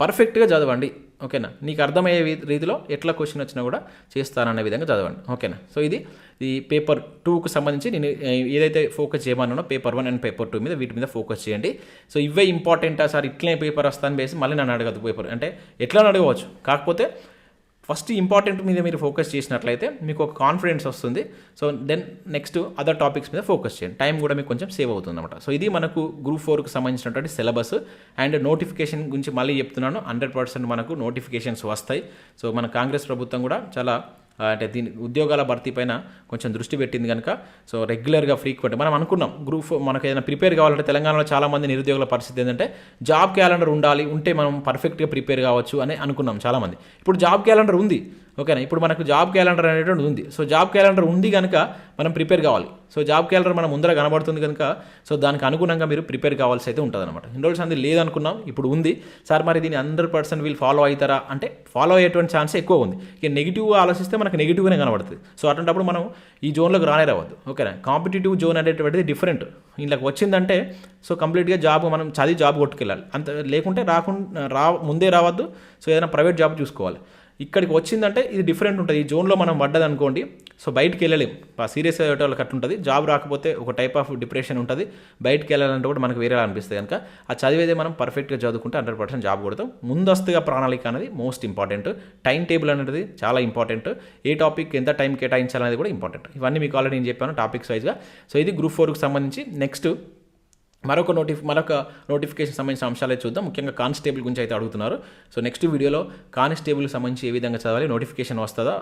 పర్ఫెక్ట్గా చదవండి. ఓకేనా? నీకు అర్థమయ్యే రీతిలో ఎట్లా క్వశ్చన్ వచ్చినా కూడా చేస్తాననే విధంగా చదవండి. ఓకేనా? సో ఇది ఈ పేపర్ టూకు సంబంధించి నేను ఏదైతే focus చేయమన్నానో paper one and paper two మీద వీటి మీద ఫోకస్ చేయండి. సో ఇవే ఇంపార్టెంటా సార్? ఇట్లనే పేపర్ వస్తాను బేసి మళ్ళీ నన్ను అడగదు పేపర్. అంటే ఎట్లా అడగవచ్చు. కాకపోతే ఫస్ట్ ఇంపార్టెంట్ మీద మీరు ఫోకస్ చేసినట్లయితే మీకు ఒక కాన్ఫిడెన్స్ వస్తుంది. So then next other topics మీద ఫోకస్ చేయండి. టైం కూడా మీకు కొంచెం సేవ్ అవుతుంది అనమాట సో ఇది మనకు గ్రూప్ ఫోర్కి సంబంధించినటువంటి సిలబస్ అండ్ నోటిఫికేషన్ గురించి మళ్ళీ చెప్తున్నాను. హండ్రెడ్ పర్సెంట్ మనకు నోటిఫికేషన్స్ వస్తాయి. సో మన కాంగ్రెస్ ప్రభుత్వం కూడా చాలా అంటే దీని ఉద్యోగాల భర్తీ పైన కొంచెం దృష్టి పెట్టింది కనుక సో రెగ్యులర్గా ఫ్రీక్వెంట్ మనం అనుకున్నాం గ్రూప్ మనకు ఏదైనా ప్రిపేర్ కావాలంటే తెలంగాణలో చాలామంది నిరుద్యోగుల పరిస్థితి ఏంటంటే జాబ్ క్యాలెండర్ ఉండాలి ఉంటే మనం పర్ఫెక్ట్గా ప్రిపేర్ కావచ్చు అని అనుకున్నాం చాలామంది. ఇప్పుడు జాబ్ క్యాలెండర్ ఉంది ఓకేనా? ఇప్పుడు మనకు జాబ్ క్యాలెండర్ అనేటువంటి ఉంది. సో జాబ్ క్యాలెండర్ ఉంది కనుక మనం ప్రిపేర్ కావాలి. సో జాబ్ క్యాలెండర్ మన ముందర కనబడుతుంది కనుక సో దానికి అనుగుణంగా మీరు ప్రిపేర్ కావాల్సి అయితే ఉంటుంది అనమాట ఇన్ని రోజులు అంది లేదనుకున్నాం ఇప్పుడు ఉంది. సార్ మరి దీన్ని హండ్రెడ్ పర్సెంట్ వీళ్ళు ఫాలో అవుతారా? అంటే ఫాలో అయ్యేటువంటి ఛాన్స్ ఎక్కువ ఉంది. ఇక నెగిటివ్గా ఆలోచిస్తే మనకు నెగిటివ్గానే కనబడుతుంది. సో అటువంటిప్పుడు మనం ఈ జోన్లోకి రానే రావద్దు. ఓకేనా కాంపిటేటివ్ జోన్ అనేటువంటిది డిఫరెంట్ ఇంట్లోకి వచ్చిందంటే సో కంప్లీట్గా జాబ్ మనం చదివి జాబ్ కొట్టుకెళ్ళాలి. అంత లేకుంటే రాకుండా రా ముందే రావద్దు. సో ఏదైనా ప్రైవేట్ జాబ్ చూసుకోవాలి. ఇక్కడికి వచ్చిందంటే ఇది డిఫరెంట్ ఉంటుంది. ఈ జోన్లో మనం పడ్డది అనుకోండి సో బయటికి వెళ్ళలేం సీరియస్ అయ్యే వాళ్ళకి అట్టుంటుంది జాబ్ రాకపోతే ఒక టైప్ ఆఫ్ డిప్రెషన్ ఉంటుంది. బయటికి వెళ్ళాలంటే కూడా మనకు వేరే అనిపిస్తుంది కనుక ఆ చదివేదే మనం పర్ఫెక్ట్గా చదువుకుంటే హండ్రెడ్ పర్సెంట్ జాబ్ కొడతాం. ముందస్తుగా ప్రణాళిక అనేది మోస్ట్ ఇంపార్టెంట్ టైం టేబుల్ అనేది చాలా ఇంపార్టెంట్ ఏ టాపిక్ ఎంత టైం కేటాయించాలనేది కూడా ఇంపార్టెంట్ ఇవన్నీ మీకు ఆల్రెడీ నేను చెప్పాను టాపిక్స్ వైజ్గా. సో ఇది గ్రూప్ ఫోర్కి సంబంధించి. నెక్స్ట్ మరొక నోటిఫ్ మరొక నోటిఫికేషన్ సంబంధించిన అంశాలే చూద్దాం. ముఖ్యంగా కానిస్టేబుల్ గురించి అయితే అడుగుతున్నారు. సో నెక్స్ట్ వీడియోలో కానిస్టేబుల్ సంబంధించి ఏ విధంగా చదవాలి నోటిఫికేషన్ వస్తుందా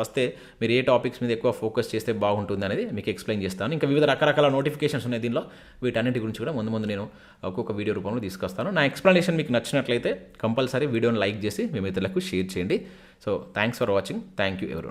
వస్తే మీరు ఏ టాపిక్స్ మీద ఎక్కువ ఫోకస్ చేస్తే బాగుంటుంది అనేది మీకు ఎక్స్ప్లెయిన్ చేస్తాను. ఇంకా వివిధ రకరకాల నోటిఫికేషన్స్ ఉన్నాయి దీనిలో. వీటన్నిటి గురించి కూడా ముందు ముందు నేను ఒక్కొక్క వీడియో రూపంలో తీసుకొస్తాను నా ఎక్స్ప్లెనేషన్ మీకు నచ్చినట్లయితే కంపల్సరీ వీడియోని లైక్ చేసి మీ మిత్రులకు షేర్ చేయండి. So thanks for watching thank you ఎవరి